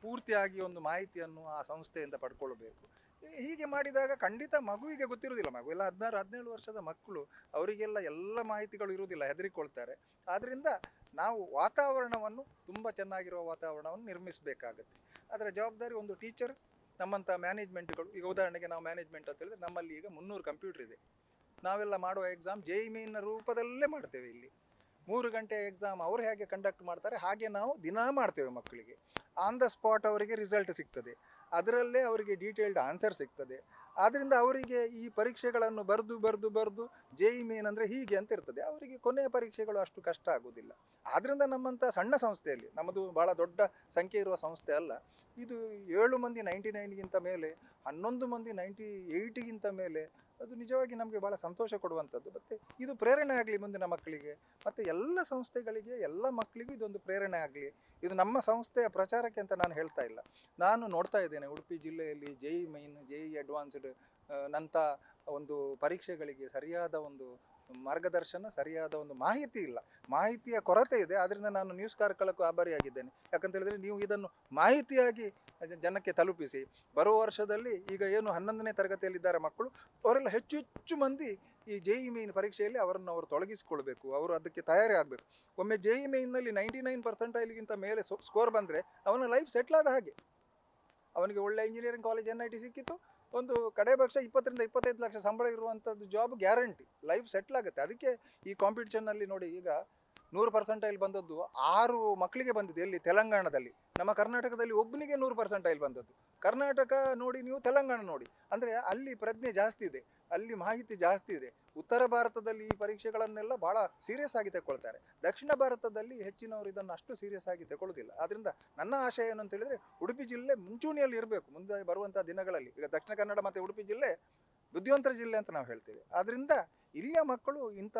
I: ಪೂರ್ತಿಯಾಗಿ ಒಂದು ಮಾಹಿತಿಯನ್ನು ಆ ಸಂಸ್ಥೆಯಿಂದ ಪಡ್ಕೊಳ್ಬೇಕು. ಹೀಗೆ ಮಾಡಿದಾಗ ಖಂಡಿತ ಮಗುವಿಗೆ ಗೊತ್ತಿರುವುದಿಲ್ಲ. ಮಗು ಎಲ್ಲ ಹದಿನಾರು, ಹದಿನೇಳು ವರ್ಷದ ಮಕ್ಕಳು, ಅವರಿಗೆಲ್ಲ ಎಲ್ಲ ಮಾಹಿತಿಗಳು ಇರುವುದಿಲ್ಲ, ಹೆದರಿಕೊಳ್ತಾರೆ. ಆದ್ದರಿಂದ ನಾವು ವಾತಾವರಣವನ್ನು, ತುಂಬ ಚೆನ್ನಾಗಿರುವ ವಾತಾವರಣವನ್ನು ನಿರ್ಮಿಸಬೇಕಾಗುತ್ತೆ. ಅದರ ಜವಾಬ್ದಾರಿ ಒಂದು ಟೀಚರ್ ನಮ್ಮಂಥ ಮ್ಯಾನೇಜ್ಮೆಂಟ್ಗಳು ಈಗ ಉದಾಹರಣೆಗೆ ನಾವು ಮ್ಯಾನೇಜ್ಮೆಂಟ್ ಅಂತ ಹೇಳಿದ್ರೆ ನಮ್ಮಲ್ಲಿ ಈಗ ಮುನ್ನೂರು ಕಂಪ್ಯೂಟರ್ ಇದೆ. ನಾವೆಲ್ಲ ಮಾಡುವ ಎಕ್ಸಾಮ್ ಜೆ ಮೇನ್ನ ರೂಪದಲ್ಲೇ ಮಾಡ್ತೇವೆ ಇಲ್ಲಿ. ಮೂರು ಗಂಟೆ ಎಕ್ಸಾಮ್ ಅವರು ಹೇಗೆ ಕಂಡಕ್ಟ್ ಮಾಡ್ತಾರೆ, ಹಾಗೆ ನಾವು ದಿನಾ ಮಾಡ್ತೇವೆ ಮಕ್ಕಳಿಗೆ. ಆನ್ ದ ಸ್ಪಾಟ್ ಅವರಿಗೆ ರಿಸಲ್ಟ್ ಸಿಗ್ತದೆ. ಅದರಲ್ಲೇ ಅವರಿಗೆ ಡೀಟೇಲ್ಡ್ ಆನ್ಸರ್ ಸಿಗ್ತದೆ. ಆದ್ದರಿಂದ ಅವರಿಗೆ ಈ ಪರೀಕ್ಷೆಗಳನ್ನು ಬರೆದು ಬರೆದು ಬರೆದು ಜೆ ಇ ಮೇನ್ ಅಂದರೆ ಹೀಗೆ ಅಂತ ಇರ್ತದೆ. ಅವರಿಗೆ ಕೊನೆಯ ಪರೀಕ್ಷೆಗಳು ಅಷ್ಟು ಕಷ್ಟ ಆಗೋದಿಲ್ಲ. ಆದ್ದರಿಂದ ನಮ್ಮಂಥ ಸಣ್ಣ ಸಂಸ್ಥೆಯಲ್ಲಿ, ನಮ್ಮದು ಭಾಳ ದೊಡ್ಡ ಸಂಖ್ಯೆ ಇರುವ ಸಂಸ್ಥೆ ಅಲ್ಲ, ಇದು ಏಳು ಮಂದಿ ನೈಂಟಿ ನೈನ್ಗಿಂತ ಮೇಲೆ, ಹನ್ನೊಂದು ಮಂದಿ ನೈಂಟಿ ಏಯ್ಟಿಗಿಂತ ಮೇಲೆ ಅದು ನಿಜವಾಗಿ ನಮಗೆ ಭಾಳ ಸಂತೋಷ ಕೊಡುವಂಥದ್ದು. ಮತ್ತು ಇದು ಪ್ರೇರಣೆ ಆಗಲಿ ಮುಂದಿನ ಮಕ್ಕಳಿಗೆ. ಮತ್ತು ಎಲ್ಲ ಸಂಸ್ಥೆಗಳಿಗೆ, ಎಲ್ಲ ಮಕ್ಕಳಿಗೂ ಇದೊಂದು ಪ್ರೇರಣೆ ಆಗಲಿ. ಇದು ನಮ್ಮ ಸಂಸ್ಥೆಯ ಪ್ರಚಾರಕ್ಕೆ ಅಂತ ನಾನು ಹೇಳ್ತಾ ಇಲ್ಲ. ನಾನು ನೋಡ್ತಾ ಇದ್ದೇನೆ ಉಡುಪಿ ಜಿಲ್ಲೆಯಲ್ಲಿ J E main J E advanced ನಂಥ ಒಂದು ಪರೀಕ್ಷೆಗಳಿಗೆ ಸರಿಯಾದ ಒಂದು ಮಾರ್ಗದರ್ಶನ ಸರಿಯಾದ ಒಂದು ಮಾಹಿತಿ ಇಲ್ಲ. ಮಾಹಿತಿಯ ಕೊರತೆ ಇದೆ. ಆದ್ದರಿಂದ ನಾನು ನ್ಯೂಸ್ ಕಾರ್ಕಳಕ್ಕೂ ಆಭಾರಿಯಾಗಿದ್ದೇನೆ. ಯಾಕಂತ ಹೇಳಿದ್ರೆ ನೀವು ಇದನ್ನು ಮಾಹಿತಿಯಾಗಿ ಜನಕ್ಕೆ ತಲುಪಿಸಿ. ಬರುವ ವರ್ಷದಲ್ಲಿ ಈಗ ಏನು ಹನ್ನೊಂದನೇ ತರಗತಿಯಲ್ಲಿದ್ದಾರೆ ಮಕ್ಕಳು, ಅವರೆಲ್ಲ ಹೆಚ್ಚು ಹೆಚ್ಚು ಮಂದಿ ಈ ಜೆ ಇ ಮೇನ್ ಪರೀಕ್ಷೆಯಲ್ಲಿ ಅವರನ್ನು ಅವರು ತೊಡಗಿಸಿಕೊಳ್ಬೇಕು. ಅವರು ಅದಕ್ಕೆ ತಯಾರಿ ಆಗಬೇಕು. ಒಮ್ಮೆ ಜೆ ಇ ಮೇನ್ನಲ್ಲಿ ನೈಂಟಿ ನೈನ್ ಪರ್ಸೆಂಟೈಲ್ಗಿಂತ ಮೇಲೆ ಸ್ಕೋರ್ ಬಂದರೆ ಅವನ ಲೈಫ್ ಸೆಟ್ಲ್ ಆದ ಹಾಗೆ. ಅವನಿಗೆ ಒಳ್ಳೆ engineering college N I T ಸಿಕ್ಕಿತ್ತು. ಒಂದು ಕಡೆ ಪಕ್ಷ ಇಪ್ಪತ್ತರಿಂದ ಇಪ್ಪತ್ತೈದು ಲಕ್ಷ ಸಂಬಳ ಇರುವಂಥದ್ದು ಜಾಬ್ ಗ್ಯಾರಂಟಿ ಲೈಫ್ ಸೆಟ್ಲ್ ಆಗುತ್ತೆ. ಅದಕ್ಕೆ ಈ ಕಾಂಪಿಟೇಷನ್ನಲ್ಲಿ ನೋಡಿ ಈಗ ನೂರು ಪರ್ಸೆಂಟೈಲ್ ಬಂದದ್ದು ಆರು ಮಕ್ಕಳಿಗೆ ಬಂದಿದೆ ಎಲ್ಲಿ? ತೆಲಂಗಾಣದಲ್ಲಿ. ನಮ್ಮ ಕರ್ನಾಟಕದಲ್ಲಿ ಒಬ್ಬನಿಗೆ ನೂರು ಪರ್ಸೆಂಟೈಲ್ ಬಂದದ್ದು. ಕರ್ನಾಟಕ ನೋಡಿ ನೀವು ತೆಲಂಗಾಣ ನೋಡಿ. ಅಂದರೆ ಅಲ್ಲಿ ಪ್ರಜ್ಞೆ ಜಾಸ್ತಿ ಇದೆ. ಅಲ್ಲಿ ಮಾಹಿತಿ ಜಾಸ್ತಿ ಇದೆ. ಉತ್ತರ ಭಾರತದಲ್ಲಿ ಈ ಪರೀಕ್ಷೆಗಳನ್ನೆಲ್ಲ ಬಹಳ ಸೀರಿಯಸ್ ಆಗಿ ತಗೊಳ್ತಾರೆ ದಕ್ಷಿಣ ಭಾರತದಲ್ಲಿ ಹೆಚ್ಚಿನವರು ಇದನ್ನು ಅಷ್ಟು ಸೀರಿಯಸ್ ಆಗಿ ತಗೊಳ್ಳೋದಿಲ್ಲ ಆದ್ದರಿಂದ ನನ್ನ ಆಶಯ ಏನು ಅಂತ ಹೇಳಿದ್ರೆ, ಉಡುಪಿ ಜಿಲ್ಲೆ ಮುಂಚೂಣಿಯಲ್ಲಿ ಇರಬೇಕು. ಮುಂದೆ ಬರುವಂತಹ ದಿನಗಳಲ್ಲಿ. ಈಗ ದಕ್ಷಿಣ ಕನ್ನಡ ಮತ್ತು ಉಡುಪಿ ಜಿಲ್ಲೆ ಬುದ್ಧಿವಂತರ ಜಿಲ್ಲೆ ಅಂತ ನಾವು ಹೇಳ್ತೇವೆ. ಆದ್ದರಿಂದ ಇಲ್ಲಿಯ ಮಕ್ಕಳು ಇಂಥ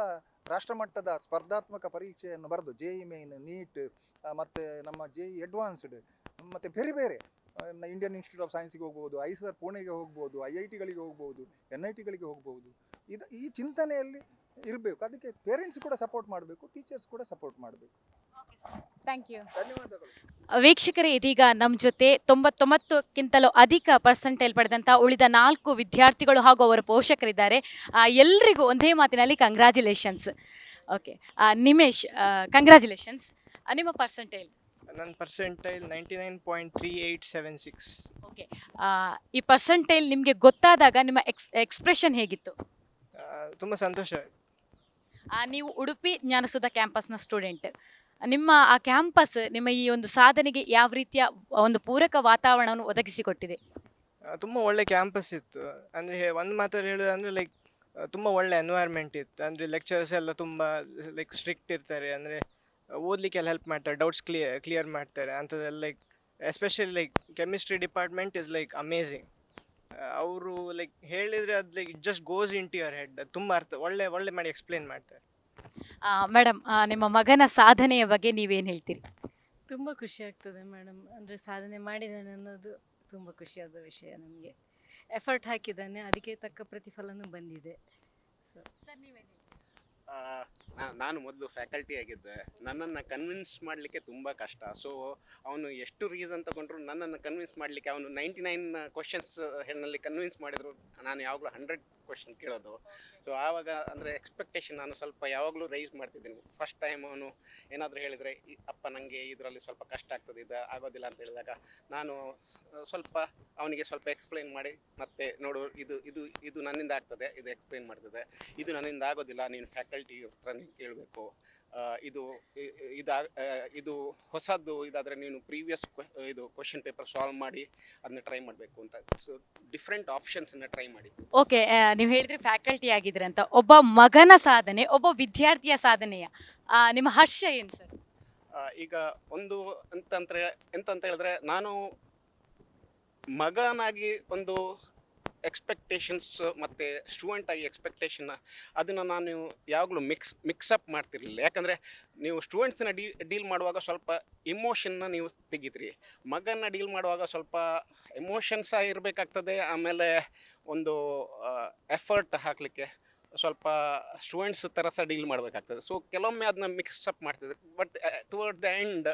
I: ರಾಷ್ಟ್ರಮಟ್ಟದ ಸ್ಪರ್ಧಾತ್ಮಕ ಪರೀಕ್ಷೆಯನ್ನು ಬರೆದು ಜೆ ಇ ಮೇನ್ ನೀಟ್ ಮತ್ತು ನಮ್ಮ ಜೆ ಇ ಅಡ್ವಾನ್ಸ್ಡ್ ಮತ್ತು ಬೇರೆ ಬೇರೆ ಇಂಡಿಯನ್ ಇನ್ಸ್ಟಿಟ್ಯೂಟ್ ಆಫ್ ಸೈನ್ಸಿಗೆ ಹೋಗ್ಬೋದು ಐಸರ್ ಪುಣೆಗೆ ಹೋಗ್ಬೋದು ಐ ಐ ಟಿಗಳಿಗೆ ಹೋಗ್ಬೋದು ಎನ್ ಐ ಟಿಗಳಿಗೆ ಹೋಗ್ಬೋದು. ಇದು ಈ ಚಿಂತನೆಯಲ್ಲಿ ಇರಬೇಕು. ಅದಕ್ಕೆ ಪೇರೆಂಟ್ಸ್ ಕೂಡ ಸಪೋರ್ಟ್ ಮಾಡಬೇಕು ಟೀಚರ್ಸ್ ಕೂಡ ಸಪೋರ್ಟ್ ಮಾಡಬೇಕು.
A: ಥ್ಯಾಂಕ್ ಯು
I: ಧನ್ಯವಾದಗಳು.
A: ವೀಕ್ಷಕರೇ ಇದೀಗ ನಮ್ಮ ಜೊತೆ ತೊಂಬತ್ತೊಂಬತ್ತಕ್ಕಿಂತಲೂ ಅಧಿಕ ಪರ್ಸೆಂಟೇಜ್ ಪಡೆದಂಥ ಉಳಿದ ನಾಲ್ಕು ವಿದ್ಯಾರ್ಥಿಗಳು ಹಾಗೂ ಅವರ ಪೋಷಕರಿದ್ದಾರೆ. ಆ, ಎಲ್ರಿಗೂ ಒಂದೇ ಮಾತಿನಲ್ಲಿ ಕಂಗ್ರ್ಯಾಚುಲೇಷನ್ಸ್ ಓಕೆ ನಿಮೇಶ್ ಕಂಗ್ರ್ಯಾಚುಲೇಷನ್ಸ್ ನಿಮ್ಮ ಪರ್ಸೆಂಟೇಜ್
J: ನನ್ನ percentile ninety nine point three eight seven six
A: okay ಈ ಪರ್ಸೆಂಟೇಜ್ ನಿಮಗೆ ಗೊತ್ತಾದಾಗ ನಿಮ್ಮ ಎಕ್ಸ್ ಎಕ್ಸ್ಪ್ರೆಷನ್ ಹೇಗಿತ್ತು?
J: ತುಂಬ ಸಂತೋಷ ಆಯ್ತು
A: ಆ, ನೀವು ಉಡುಪಿ ಜ್ಞಾನಸುಧ ಕ್ಯಾಂಪಸ್ನ ಸ್ಟೂಡೆಂಟ್. ನಿಮ್ಮ ಆ ಕ್ಯಾಂಪಸ್ ನಿಮ್ಮ ಈ ಒಂದು ಸಾಧನೆಗೆ ಯಾವ ರೀತಿಯ ಒಂದು ಪೂರಕ ವಾತಾವರಣವನ್ನು ಒದಗಿಸಿಕೊಟ್ಟಿದೆ?
J: ತುಂಬ ಒಳ್ಳೆ ಕ್ಯಾಂಪಸ್ ಇತ್ತು. ಅಂದರೆ ಒಂದು ಮಾತಲ್ಲಿ ಹೇಳೋದಂದರೆ ಲೈಕ್ ತುಂಬ ಒಳ್ಳೆ ಎನ್ವೈರ್ಮೆಂಟ್ ಇತ್ತು. ಅಂದರೆ ಲೆಕ್ಚರ್ಸ್ ಎಲ್ಲ ತುಂಬ ಲೈಕ್ ಸ್ಟ್ರಿಕ್ಟ್ ಇರ್ತಾರೆ. ಅಂದರೆ ಓದಲಿಕ್ಕೆಲ್ಲ ಹೆಲ್ಪ್ ಮಾಡ್ತಾರೆ ಡೌಟ್ಸ್ ಕ್ಲಿಯರ್ ಕ್ಲಿಯರ್ ಮಾಡ್ತಾರೆ ಅಂಥದ್ದೆಲ್ಲ like especially like chemistry department is like amazing ಅವರು ಲೈಕ್ ಹೇಳಿದರೆ ಅದು like just goes into your head ತುಂಬ ಅರ್ಥ ಒಳ್ಳೆ ಒಳ್ಳೆ ಮಾಡಿ ಎಕ್ಸ್ಪ್ಲೇನ್ ಮಾಡ್ತಾರೆ.
A: ಮೇಡಮ್ ನಿಮ್ಮ ಮಗನ ಸಾಧನೆಯ ಬಗ್ಗೆ ನೀವೇನು ಹೇಳ್ತೀರಿ?
K: ತುಂಬ ಖುಷಿ ಆಗ್ತದೆ ಮೇಡಮ್ ಅಂದರೆ ಸಾಧನೆ ಮಾಡಿದ್ದಾನೆ ಅನ್ನೋದು ತುಂಬ ಖುಷಿಯಾದ ವಿಷಯ ನಮಗೆ. ಎಫರ್ಟ್ ಹಾಕಿದ್ದಾನೆ ಅದಕ್ಕೆ ತಕ್ಕ ಪ್ರತಿಫಲನೂ ಬಂದಿದೆ.
A: ಸರ್ ನೀವೇನು
L: ಆ, ನಾನು ಮೊದಲು ಫ್ಯಾಕಲ್ಟಿ ಆಗಿದ್ದೆ. ನನ್ನನ್ನು ಕನ್ವಿನ್ಸ್ ಮಾಡಲಿಕ್ಕೆ ತುಂಬ ಕಷ್ಟ. ಸೊ ಅವನು ಎಷ್ಟು ರೀಸನ್ ತಗೊಂಡ್ರು ನನ್ನನ್ನು ಕನ್ವಿನ್ಸ್ ಮಾಡಲಿಕ್ಕೆ ಅವನು ನೈಂಟಿ ನೈನ್ ಕ್ವಶನ್ಸ್ ಹೆಣ್ಣಲ್ಲಿ ಕನ್ವಿನ್ಸ್ ಮಾಡಿದ್ರು. ನಾನು ಯಾವಾಗಲೂ ಹಂಡ್ರೆಡ್ ಕ್ವಶನ್ ಕೇಳೋದು. ಸೊ ಆವಾಗ ಅಂದರೆ ಎಕ್ಸ್ಪೆಕ್ಟೇಷನ್ ನಾನು ಸ್ವಲ್ಪ ಯಾವಾಗಲೂ ರೈಸ್ ಮಾಡ್ತಿದ್ದೀನಿ. ಫಸ್ಟ್ ಟೈಮ್ ಅವನು ಏನಾದರೂ ಹೇಳಿದರೆ ಅಪ್ಪ ನನಗೆ ಇದರಲ್ಲಿ ಸ್ವಲ್ಪ ಕಷ್ಟ ಆಗ್ತದೆ, ಇದು ಆಗೋದಿಲ್ಲ ಅಂತ ಹೇಳಿದಾಗ ನಾನು ಸ್ವಲ್ಪ ಅವನಿಗೆ ಸ್ವಲ್ಪ ಎಕ್ಸ್ಪ್ಲೈನ್ ಮಾಡಿ, ಮತ್ತೆ ನೋಡು, ಇದು ಇದು ಇದು ನನ್ನಿಂದ ಆಗ್ತದೆ, ಇದು ಎಕ್ಸ್ಪ್ಲೈನ್ ಮಾಡ್ತದೆ. ಇದು ನನ್ನಿಂದ ಆಗೋದಿಲ್ಲ, ನೀನು ಫ್ಯಾಕಲ್ಟಿ ಹತ್ರ ನೀನು ಕೇಳಬೇಕು ಇದು ಇದ ಇದಾ ಇದು ಹೊಸದ್ದು ಇದಾದರೆ ನೀನು ಪ್ರೀವಿಯಸ್ ಇದು ಕ್ವಶನ್ ಪೇಪರ್ ಸಾಲ್ವ್ ಮಾಡಿ ಅದನ್ನ ಟ್ರೈ ಮಾಡಬೇಕು ಅಂತ. ಸೊ ಡಿಫ್ರೆಂಟ್ ಆಪ್ಷನ್ಸನ್ನು ಟ್ರೈ ಮಾಡಿ.
A: ಓಕೆ ನೀವು ಹೇಳಿದ್ರೆ ಫ್ಯಾಕಲ್ಟಿ ಆಗಿದ್ರೆ ಅಂತ. ಒಬ್ಬ ಮಗನ ಸಾಧನೆ ಒಬ್ಬ ವಿದ್ಯಾರ್ಥಿಯ ಸಾಧನೆಯ. ನಿಮ್ಮ ಹರ್ಷ ಏನು ಸರ್
L: ಈಗ ಒಂದು ಎಂತ ಅಂತ ಹೇಳಿದ್ರೆ ನಾನು ಮಗನಾಗಿ ಒಂದು ಎಕ್ಸ್ಪೆಕ್ಟೇಷನ್ಸ್ ಮತ್ತು ಸ್ಟೂಡೆಂಟ್ ಆಗಿ ಎಕ್ಸ್ಪೆಕ್ಟೇಷನ್ ಅದನ್ನು ನಾನು ಯಾವಾಗಲೂ ಮಿಕ್ಸ್ ಮಿಕ್ಸಪ್ ಮಾಡ್ತಿರಲಿಲ್ಲ. ಯಾಕಂದರೆ ನೀವು ಸ್ಟೂಡೆಂಟ್ಸನ್ನ ಡೀ ಡೀಲ್ ಮಾಡುವಾಗ ಸ್ವಲ್ಪ ಇಮೋಷನ್ನ ನೀವು ತೆಗಿದ್ರಿ ಮಗನ ಡೀಲ್ ಮಾಡುವಾಗ ಸ್ವಲ್ಪ ಎಮೋಷನ್ಸ್ ಇರಬೇಕಾಗ್ತದೆ. ಆಮೇಲೆ ಒಂದು ಎಫರ್ಟ್ ಹಾಕಲಿಕ್ಕೆ ಸ್ವಲ್ಪ ಸ್ಟೂಡೆಂಟ್ಸ್ ಥರ ಸಹ ಡೀಲ್ ಮಾಡಬೇಕಾಗ್ತದೆ. ಸೊ ಕೆಲವೊಮ್ಮೆ ಅದನ್ನ ಮಿಕ್ಸಪ್ ಮಾಡ್ತಿದ್ದೆ. ಬಟ್ ಟುವರ್ಡ್ ದ ಎಂಡ್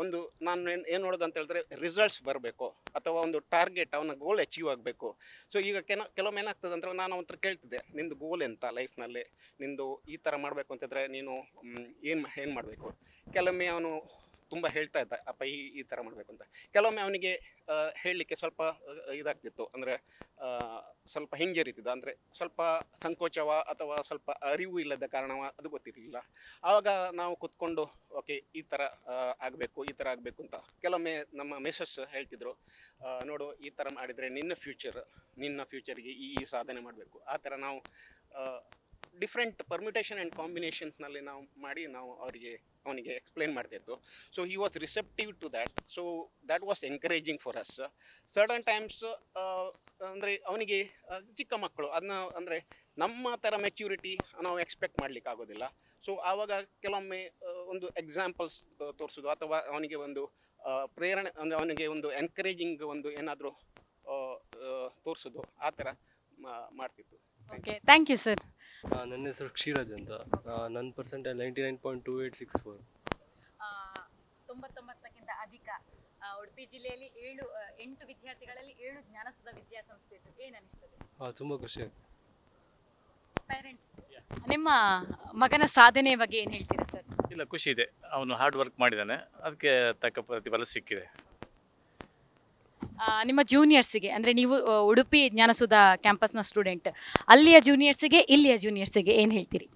L: ಒಂದು ನಾನು ಏನು ಏನು ನೋಡೋದು ಅಂತ ಹೇಳಿದ್ರೆ ರಿಸಲ್ಟ್ಸ್ ಬರಬೇಕು ಅಥವಾ ಒಂದು ಟಾರ್ಗೆಟ್ ಅವನ ಗೋಲ್ ಅಚೀವ್ ಆಗಬೇಕು. ಸೊ ಈಗ ಕೆಲ ಕೆಲವೊಮ್ಮೆ ಏನಾಗ್ತದೆ ಅಂದರೆ ನಾನು ಅವನ ಹತ್ರ ಕೇಳ್ತಿದ್ದೆ, ನಿಂದು ಗೋಲ್ ಎಂತ ಲೈಫ್ನಲ್ಲಿ ನಿಂದು ಈ ಥರ ಮಾಡಬೇಕು ಅಂತಿದ್ರೆ ನೀನು ಏನು ಏನು ಮಾಡಬೇಕು? ಕೆಲವೊಮ್ಮೆ ಅವನು ತುಂಬ ಹೇಳ್ತಾ ಇದ್ದ, ಅಪ್ಪ, ಈ ಈ ಥರ ಮಾಡಬೇಕು ಅಂತ. ಕೆಲವೊಮ್ಮೆ ಅವನಿಗೆ ಹೇಳಲಿಕ್ಕೆ ಸ್ವಲ್ಪ ಇದಾಗ್ತಿತ್ತು. ಅಂದರೆ ಸ್ವಲ್ಪ ಹಿಂಜರಿತಿದ್ದ. ಅಂದರೆ, ಸ್ವಲ್ಪ ಸಂಕೋಚವ ಅಥವಾ ಸ್ವಲ್ಪ ಅರಿವು ಇಲ್ಲದ ಕಾರಣವ, ಅದು ಗೊತ್ತಿರಲಿಲ್ಲ. ಆವಾಗ ನಾವು ಕುತ್ಕೊಂಡು, ಓಕೆ, ಈ ಥರ ಆಗಬೇಕು, ಈ ಥರ ಆಗಬೇಕು ಅಂತ. ಕೆಲವೊಮ್ಮೆ ನಮ್ಮ ಮೆಸಸ್ ಹೇಳ್ತಿದ್ರು ನೋಡು, ಈ ಥರ ಮಾಡಿದರೆ ನಿನ್ನ ಫ್ಯೂಚರ್, ನಿನ್ನ ಫ್ಯೂಚರ್ಗೆ ಈ ಈ ಸಾಧನೆ ಮಾಡಬೇಕು. ಆ ಥರ ನಾವು ಡಿಫ್ರೆಂಟ್ ಪರ್ಮ್ಯುಟೇಷನ್ ಆ್ಯಂಡ್ ಕಾಂಬಿನೇಷನ್ಸ್ನಲ್ಲಿ ನಾವು ಮಾಡಿ ನಾವು ಅವರಿಗೆ, ಅವನಿಗೆ explain ಮಾಡ್ತಿದ್ದು so he was receptive to that so that was encouraging for us certain times ಅಂದರೆ ಅವನಿಗೆ ಚಿಕ್ಕ ಮಕ್ಕಳು ಅದನ್ನ ಅಂದರೆ ನಮ್ಮ ಥರ ಮೆಚ್ಯೂರಿಟಿ ನಾವು ಎಕ್ಸ್ಪೆಕ್ಟ್ ಮಾಡಲಿಕ್ಕೆ ಆಗೋದಿಲ್ಲ. ಸೊ ಆವಾಗ ಕೆಲವೊಮ್ಮೆ ಒಂದು ಎಕ್ಸಾಂಪಲ್ಸ್ ತೋರಿಸೋದು. ಅಥವಾ ಅವನಿಗೆ ಒಂದು ಪ್ರೇರಣೆ, ಅಂದರೆ ಅವನಿಗೆ ಒಂದು ಎನ್ಕರೇಜಿಂಗ್ ಒಂದು ಏನಾದರೂ ತೋರಿಸೋದು. ಆ ಥರ ಮಾಡ್ತಿತ್ತು
A: ಓಕೆ ಥ್ಯಾಂಕ್ ಯು ಸರ್
M: ನನ್ನ ಹೆಸರು ಕ್ಷೀರಜ್ ಅಂತ. ನನ್ನ percent ninety nine point two eight six four
A: ತೊಂಬತ್ತೊಂಬತ್ತಕ್ಕಿಂತ ಅಧಿಕ ಉಡುಪಿ ಜಿಲ್ಲೆಯಲ್ಲಿ ಏಳು ಎಂಟು ವಿದ್ಯಾರ್ಥಿಗಳಲ್ಲಿ ಏಳು ಜ್ಞಾನಸುಧ ವಿದ್ಯಾಸಂಸ್ಥೆ ಇತ್ತು ಏನು ಅನಿಸ್ತದೆ?
M: ತುಂಬ ಖುಷಿ ಆಯ್ತು.
A: ಪೇರೆಂಟ್ಸ್ ನಿಮ್ಮ ಮಗನ ಸಾಧನೆ ಬಗ್ಗೆ ಏನು ಹೇಳ್ತೀರಾ ಸರ್
N: ಇಲ್ಲ ಖುಷಿ ಇದೆ. ಅವನು ಹಾರ್ಡ್ ವರ್ಕ್ ಮಾಡಿದ್ದಾನೆ ಅದಕ್ಕೆ ತಕ್ಕ ಪ್ರತಿಫಲ ಸಿಕ್ಕಿದೆ.
A: ನಿಮ್ಮ ಜೂನಿಯರ್ಸಿಗೆ ಅಂದರೆ ನೀವು ಉಡುಪಿ ಜ್ಞಾನಸುಧ ಕ್ಯಾಂಪಸ್ನ ಸ್ಟೂಡೆಂಟ್ ಅಲ್ಲಿಯ ಜೂನಿಯರ್ಸಿಗೆ ಇಲ್ಲಿಯ ಜೂನಿಯರ್ಸಿಗೆ ಏನು ಹೇಳ್ತೀರಿ?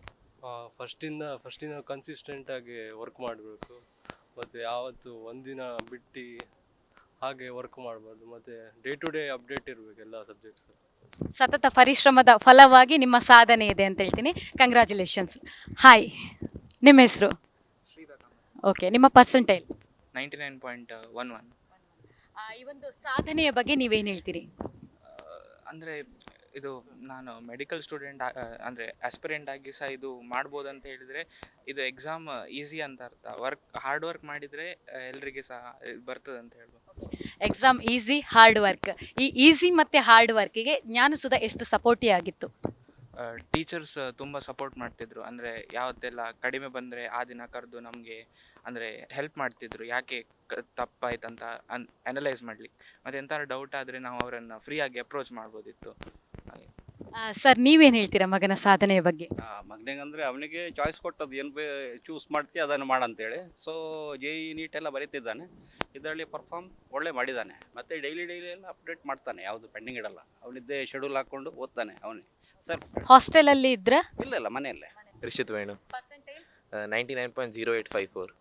M: ಫಸ್ಟಿಂದ ಫಸ್ಟಿಂದ ಕನ್ಸಿಸ್ಟೆಂಟಾಗಿ ವರ್ಕ್ ಮಾಡಬೇಕು. ಮತ್ತು ಯಾವತ್ತು ಒಂದಿನ ಬಿಟ್ಟು ಹಾಗೆ ವರ್ಕ್ ಮಾಡಬಾರ್ದು ಮತ್ತು ಡೇ ಟು ಡೇ ಅಪ್ಡೇಟ್ ಇರಬೇಕು ಎಲ್ಲ ಸಬ್ಜೆಕ್ಟ್ಸು
A: ಸತತ ಪರಿಶ್ರಮದ ಫಲವಾಗಿ ನಿಮ್ಮ ಸಾಧನೆ ಇದೆ ಅಂತ ಹೇಳ್ತೀನಿ. ಕಂಗ್ರ್ಯಾಚುಲೇಷನ್ಸ್ ಹಾಯ್ ನಿಮ್ಮ ಹೆಸರು? ಓಕೆ ನಿಮ್ಮ percentile
O: ninety nine point one one
A: ಈ ಒಂದು ಸಾಧನೆಯ ಬಗ್ಗೆ ನೀವೇನು ಹೇಳ್ತೀರಿ?
O: ಅಂದರೆ ಇದು ನಾನು ಮೆಡಿಕಲ್ ಸ್ಟೂಡೆಂಟ್ ಅಂದರೆ ಆಸ್ಪಿರೆಂಟ್ ಆಗಿ ಸಹ ಇದು ಮಾಡ್ಬೋದು ಅಂತ ಹೇಳಿದರೆ ಇದು ಎಕ್ಸಾಮ್ ಈಸಿ ಅಂತ ಅರ್ಥ. ವರ್ಕ್ ಹಾರ್ಡ್ ವರ್ಕ್ ಮಾಡಿದರೆ ಎಲ್ರಿಗೆ ಸಹ ಬರ್ತದೆ ಅಂತ ಹೇಳ್ಬೋದು.
A: ಎಕ್ಸಾಮ್ ಈಸಿ ಹಾರ್ಡ್ ವರ್ಕ್ ಈ ಈಸಿ ಮತ್ತು ಹಾರ್ಡ್ ವರ್ಕಿಗೆ ಜ್ಞಾನಸುಧ ಎಷ್ಟು ಸಪೋರ್ಟಿ ಆಗಿತ್ತು?
O: ಟೀಚರ್ಸ್ ತುಂಬ ಸಪೋರ್ಟ್ ಮಾಡ್ತಿದ್ರು. ಅಂದರೆ ಯಾವತ್ತೆಲ್ಲ ಕಡಿಮೆ ಬಂದರೆ ಆ ದಿನ ಕರೆದು ನಮಗೆ ಅಂದರೆ ಹೆಲ್ಪ್ ಮಾಡ್ತಿದ್ರು. ಯಾಕೆ ಕ ತಪ್ಪಾಯ್ತಂತ ಅನ್ ಅನಲೈಸ್ ಮಾಡ್ಲಿಕ್ಕೆ ಮತ್ತೆ ಎಂಥಾರು ಡೌಟ್ ಆದರೆ ನಾವು ಅವರನ್ನು ಫ್ರೀಯಾಗಿ ಅಪ್ರೋಚ್ ಮಾಡ್ಬೋದಿತ್ತು. ಹಾಗೆ.
A: ಸರ್ ನೀವೇನು ಹೇಳ್ತೀರಾ ಮಗನ ಸಾಧನೆಯ ಬಗ್ಗೆ?
P: ಮಗನಿಗೆ ಅಂದರೆ ಅವನಿಗೆ ಚಾಯ್ಸ್ ಕೊಟ್ಟದ್ದು ಏನು ಬೇ ಚೂಸ್ ಮಾಡ್ತೀಯ ಅದನ್ನು ಮಾಡಂತೇಳಿ. ಸೊ ಜೆ ಇ ನೀಟ್ ಎಲ್ಲ ಬರೀತಿದ್ದಾನೆ. ಇದರಲ್ಲಿ ಪರ್ಫಾರ್ಮ್ ಒಳ್ಳೆ ಮಾಡಿದ್ದಾನೆ ಮತ್ತು ಡೈಲಿ ಡೈಲಿ ಎಲ್ಲ ಅಪ್ಡೇಟ್ ಮಾಡ್ತಾನೆ. ಯಾವುದು ಪೆಂಡಿಂಗ್ ಇಡಲ್ಲ. ಅವನಿದ್ದೇ ಶೆಡ್ಯೂಲ್ ಹಾಕ್ಕೊಂಡು ಓದ್ತಾನೆ ಅವನೇ. ಸರ್
A: ಹಾಸ್ಟೆಲಲ್ಲಿ ಇದ್ರ?
P: ಇಲ್ಲ ಇಲ್ಲ ಮನೆಯಲ್ಲೇ.
B: Rishith Venu. Ninety nine point zero eight five four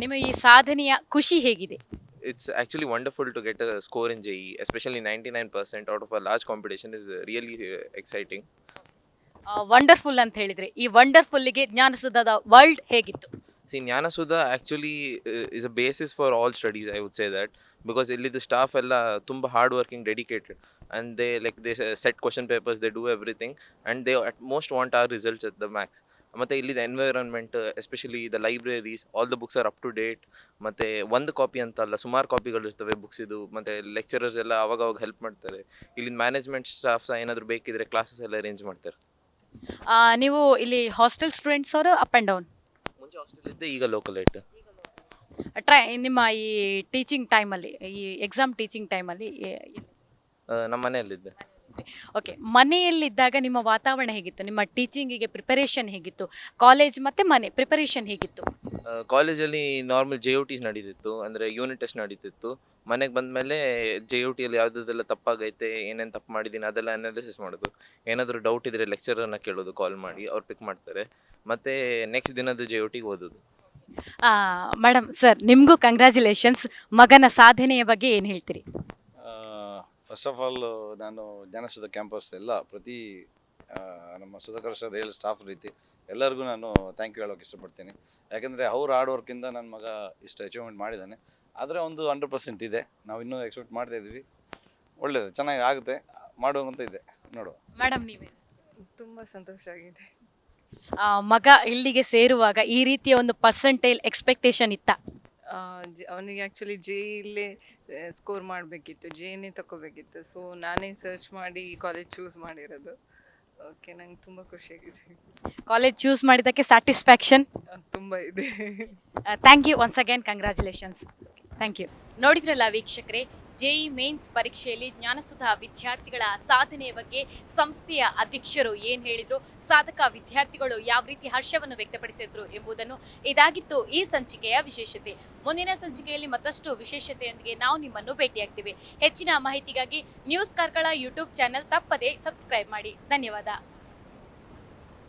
A: ನಿಮ್ಮ ಈ ಸಾಧನೆಯ ಖುಷಿ ಹೇಗಿದೆ?
B: It's actually wonderful to get a score in JEE especially ninety nine percent out of a large competition is really exciting
A: wonderful ಅಂತ ಹೇಳಿದ್ರೆ ಈ ವಂಡರ್ಫುಲ್ಗೆ ಜ್ಞಾನಸುಧದ ವರ್ಲ್ಡ್ ಹೇಗಿತ್ತು?
B: See Gnanasudha actually is a basis for all studies I would say that because ಇಲ್ಲಿದ್ದ staff ಎಲ್ಲ ತುಂಬ hard working dedicated and they like they set question papers they do everything and they at want our results at the max ಮತ್ತು ಇಲ್ಲಿ environment especially the libraries all the books are up to date ಮತ್ತು ಒಂದು copy ಅಂತ ಅಲ್ಲ ಸುಮಾರು ಕಾಪಿಗಳು ಇರ್ತವೆ books ಇದು. ಮತ್ತು ಲೆಕ್ಚರರ್ಸ್ ಎಲ್ಲ ಅವಾಗ ಅವಾಗ ಹೆಲ್ಪ್ ಮಾಡ್ತಾರೆ. ಇಲ್ಲಿ ಮ್ಯಾನೇಜ್ಮೆಂಟ್ ಸ್ಟಾಫ್ ಸಹ ಏನಾದರೂ ಬೇಕಿದ್ರೆ ಕ್ಲಾಸಸ್ ಎಲ್ಲ ಅರೇಂಜ್ ಮಾಡ್ತಾರೆ.
A: ಆ, ನೀವು ಇಲ್ಲಿ ಹಾಸ್ಟೆಲ್ ಸ್ಟೂಡೆಂಟ್ಸ್ ಅವರು ಅಪ್ ಆ್ಯಂಡ್ ಡೌನ್
B: ಮುಂಚೆ ಹಾಸ್ಟೆಲ್ ಇದ್ದೆ ಈಗ ಲೋಕಲ್ ಏಟ್
A: ಟ್ರೈ ನಿಮ್ಮ ಈ ಟೀಚಿಂಗ್ ಟೈಮಲ್ಲಿ ಈ ಎಕ್ಸಾಮ್ ಟೀಚಿಂಗ್ ಟೈಮಲ್ಲಿ
B: ನಮ್ಮ ಮನೆಯಲ್ಲಿದ್ದೆ
A: ಓಕೆ ಮನೆಯಲ್ಲಿದ್ದಾಗ ನಿಮ್ಮ ವಾತಾವರಣ ಹೇಗಿತ್ತು? ನಿಮ್ಮ ಟೀಚಿಂಗಿಗೆ ಪ್ರಿಪರೇಷನ್ ಹೇಗಿತ್ತು? ಕಾಲೇಜ್ ಮತ್ತೆ ಮನೆ ಪ್ರಿಪರೇಷನ್ ಹೇಗಿತ್ತು?
B: ಕಾಲೇಜಲ್ಲಿ ನಾರ್ಮಲ್ ಜೆ ಯು ಟಿಸ್ ನಡೀತಿತ್ತು ಅಂದರೆ ಯೂನಿಟ್ ಟೆಸ್ಟ್ ನಡೀತಿತ್ತು. ಮನೆಗೆ ಬಂದಮೇಲೆ ಜೆ ಯು ಟಿಯಲ್ಲಿ ಯಾವುದೆಲ್ಲ ತಪ್ಪಾಗೈತೆ ಏನೇನು ತಪ್ಪು ಮಾಡಿದ್ದೀನಿ ಅದೆಲ್ಲ ಅನಾಲಿಸಿಸ್ ಮಾಡೋದು. ಏನಾದರೂ ಡೌಟ್ ಇದ್ದರೆ ಲೆಕ್ಚರನ್ನು ಕೇಳೋದು ಕಾಲ್ ಮಾಡಿ ಅವ್ರು ಪಿಕ್ ಮಾಡ್ತಾರೆ. ಮತ್ತು ನೆಕ್ಸ್ಟ್ ದಿನದ ಜೆ ಯು ಟಿಗೆ ಓದೋದು.
A: ಮೇಡಮ್ ಸರ್ ನಿಮಗೂ ಕಂಗ್ರ್ಯಾಚುಲೇಷನ್ಸ್ ಮಗನ ಸಾಧನೆಯ ಬಗ್ಗೆ ಏನು ಹೇಳ್ತೀರಿ?
Q: ಫಸ್ಟ್ ಆಫ್ ಆಲ್ ನಾನು ಜ್ಞಾನಸುಧ ಕ್ಯಾಂಪಸ್ ಎಲ್ಲ ಪ್ರತಿ ನಮ್ಮ ಸುಧಾಕರ್ ಸರ್ ರಿಯಲ್ ಸ್ಟಾಫ್ ರೀತಿ ಎಲ್ಲರಿಗೂ ನಾನು ಥ್ಯಾಂಕ್ ಯು ಹೇಳೋಕೆ ಇಷ್ಟಪಡ್ತೀನಿ. ಯಾಕೆಂದರೆ ಅವ್ರ ಹಾರ್ಡ್ ವರ್ಕಿಂದ ನನ್ನ ಮಗ ಇಷ್ಟು ಅಚೀವ್ಮೆಂಟ್ ಮಾಡಿದ್ದಾನೆ ಆದರೆ ಒಂದು ಹಂಡ್ರೆಡ್ ಪರ್ಸೆಂಟ್ ಇದೆ. ನಾವು ಇನ್ನೂ ಎಕ್ಸ್ಪೆಕ್ಟ್ ಮಾಡ್ತಾ ಇದ್ವಿ ಒಳ್ಳೇದು ಚೆನ್ನಾಗಿ ಆಗುತ್ತೆ. ಮಾಡುವಂತ ಇದೆ. ನೋಡುವ.
A: ಮೇಡಮ್ ನೀವೇ?
R: ತುಂಬ ಸಂತೋಷ ಆಗಿದೆ.
A: ಆ, ಮಗ ಇಲ್ಲಿಗೆ ಸೇರುವಾಗ ಈ ರೀತಿಯ ಒಂದು ಪರ್ಸೆಂಟೇಜ್ ಎಕ್ಸ್ಪೆಕ್ಟೇಷನ್ ಇತ್ತ?
R: ಅವನಿಗೆ ಆ್ಯಕ್ಚುಲಿ ಜೆ ಇಲ್ಲೇ ಸ್ಕೋರ್ ಮಾಡಬೇಕಿತ್ತು ಜೆನೇ ತಗೋಬೇಕಿತ್ತು ಸೊ ನಾನೇ ಸರ್ಚ್ ಮಾಡಿ ಕಾಲೇಜ್ ಚೂಸ್ ಮಾಡಿರೋದು. ಓಕೆ ನಂಗೆ ತುಂಬ ಖುಷಿಯಾಗಿದೆ
A: ಕಾಲೇಜ್ ಚೂಸ್ ಮಾಡಿದ್ದಕ್ಕೆ ಸ್ಯಾಟಿಸ್ಫ್ಯಾಕ್ಷನ್
R: ತುಂಬ ಇದೆ.
A: Thank you once again congratulations thank you ನೋಡಿದ್ರಲ್ಲ ವೀಕ್ಷಕರೇ ಜೆಇ ಮೇನ್ಸ್ ಪರೀಕ್ಷೆಯಲ್ಲಿ ಜ್ಞಾನಸುಧ ವಿದ್ಯಾರ್ಥಿಗಳ ಸಾಧನೆಯ ಬಗ್ಗೆ ಸಂಸ್ಥೆಯ ಅಧ್ಯಕ್ಷರು ಏನು ಹೇಳಿದ್ರು? ಸಾಧಕ ವಿದ್ಯಾರ್ಥಿಗಳು ಯಾವ ರೀತಿ ಹರ್ಷವನ್ನು ವ್ಯಕ್ತಪಡಿಸಿದ್ರು ಎಂಬುದನ್ನು ಇದಾಗಿತ್ತು ಈ ಸಂಚಿಕೆಯ ವಿಶೇಷತೆ. ಮುಂದಿನ ಸಂಚಿಕೆಯಲ್ಲಿ ಮತ್ತಷ್ಟು ವಿಶೇಷತೆಯೊಂದಿಗೆ ನಾವು ನಿಮ್ಮನ್ನು ಭೇಟಿಯಾಗ್ತೀವಿ. ಹೆಚ್ಚಿನ ಮಾಹಿತಿಗಾಗಿ ನ್ಯೂಸ್ ಕಾರ್ಕಳ ಯೂಟ್ಯೂಬ್ ಚಾನೆಲ್ ತಪ್ಪದೆ ಸಬ್ಸ್ಕ್ರೈಬ್ ಮಾಡಿ. ಧನ್ಯವಾದ.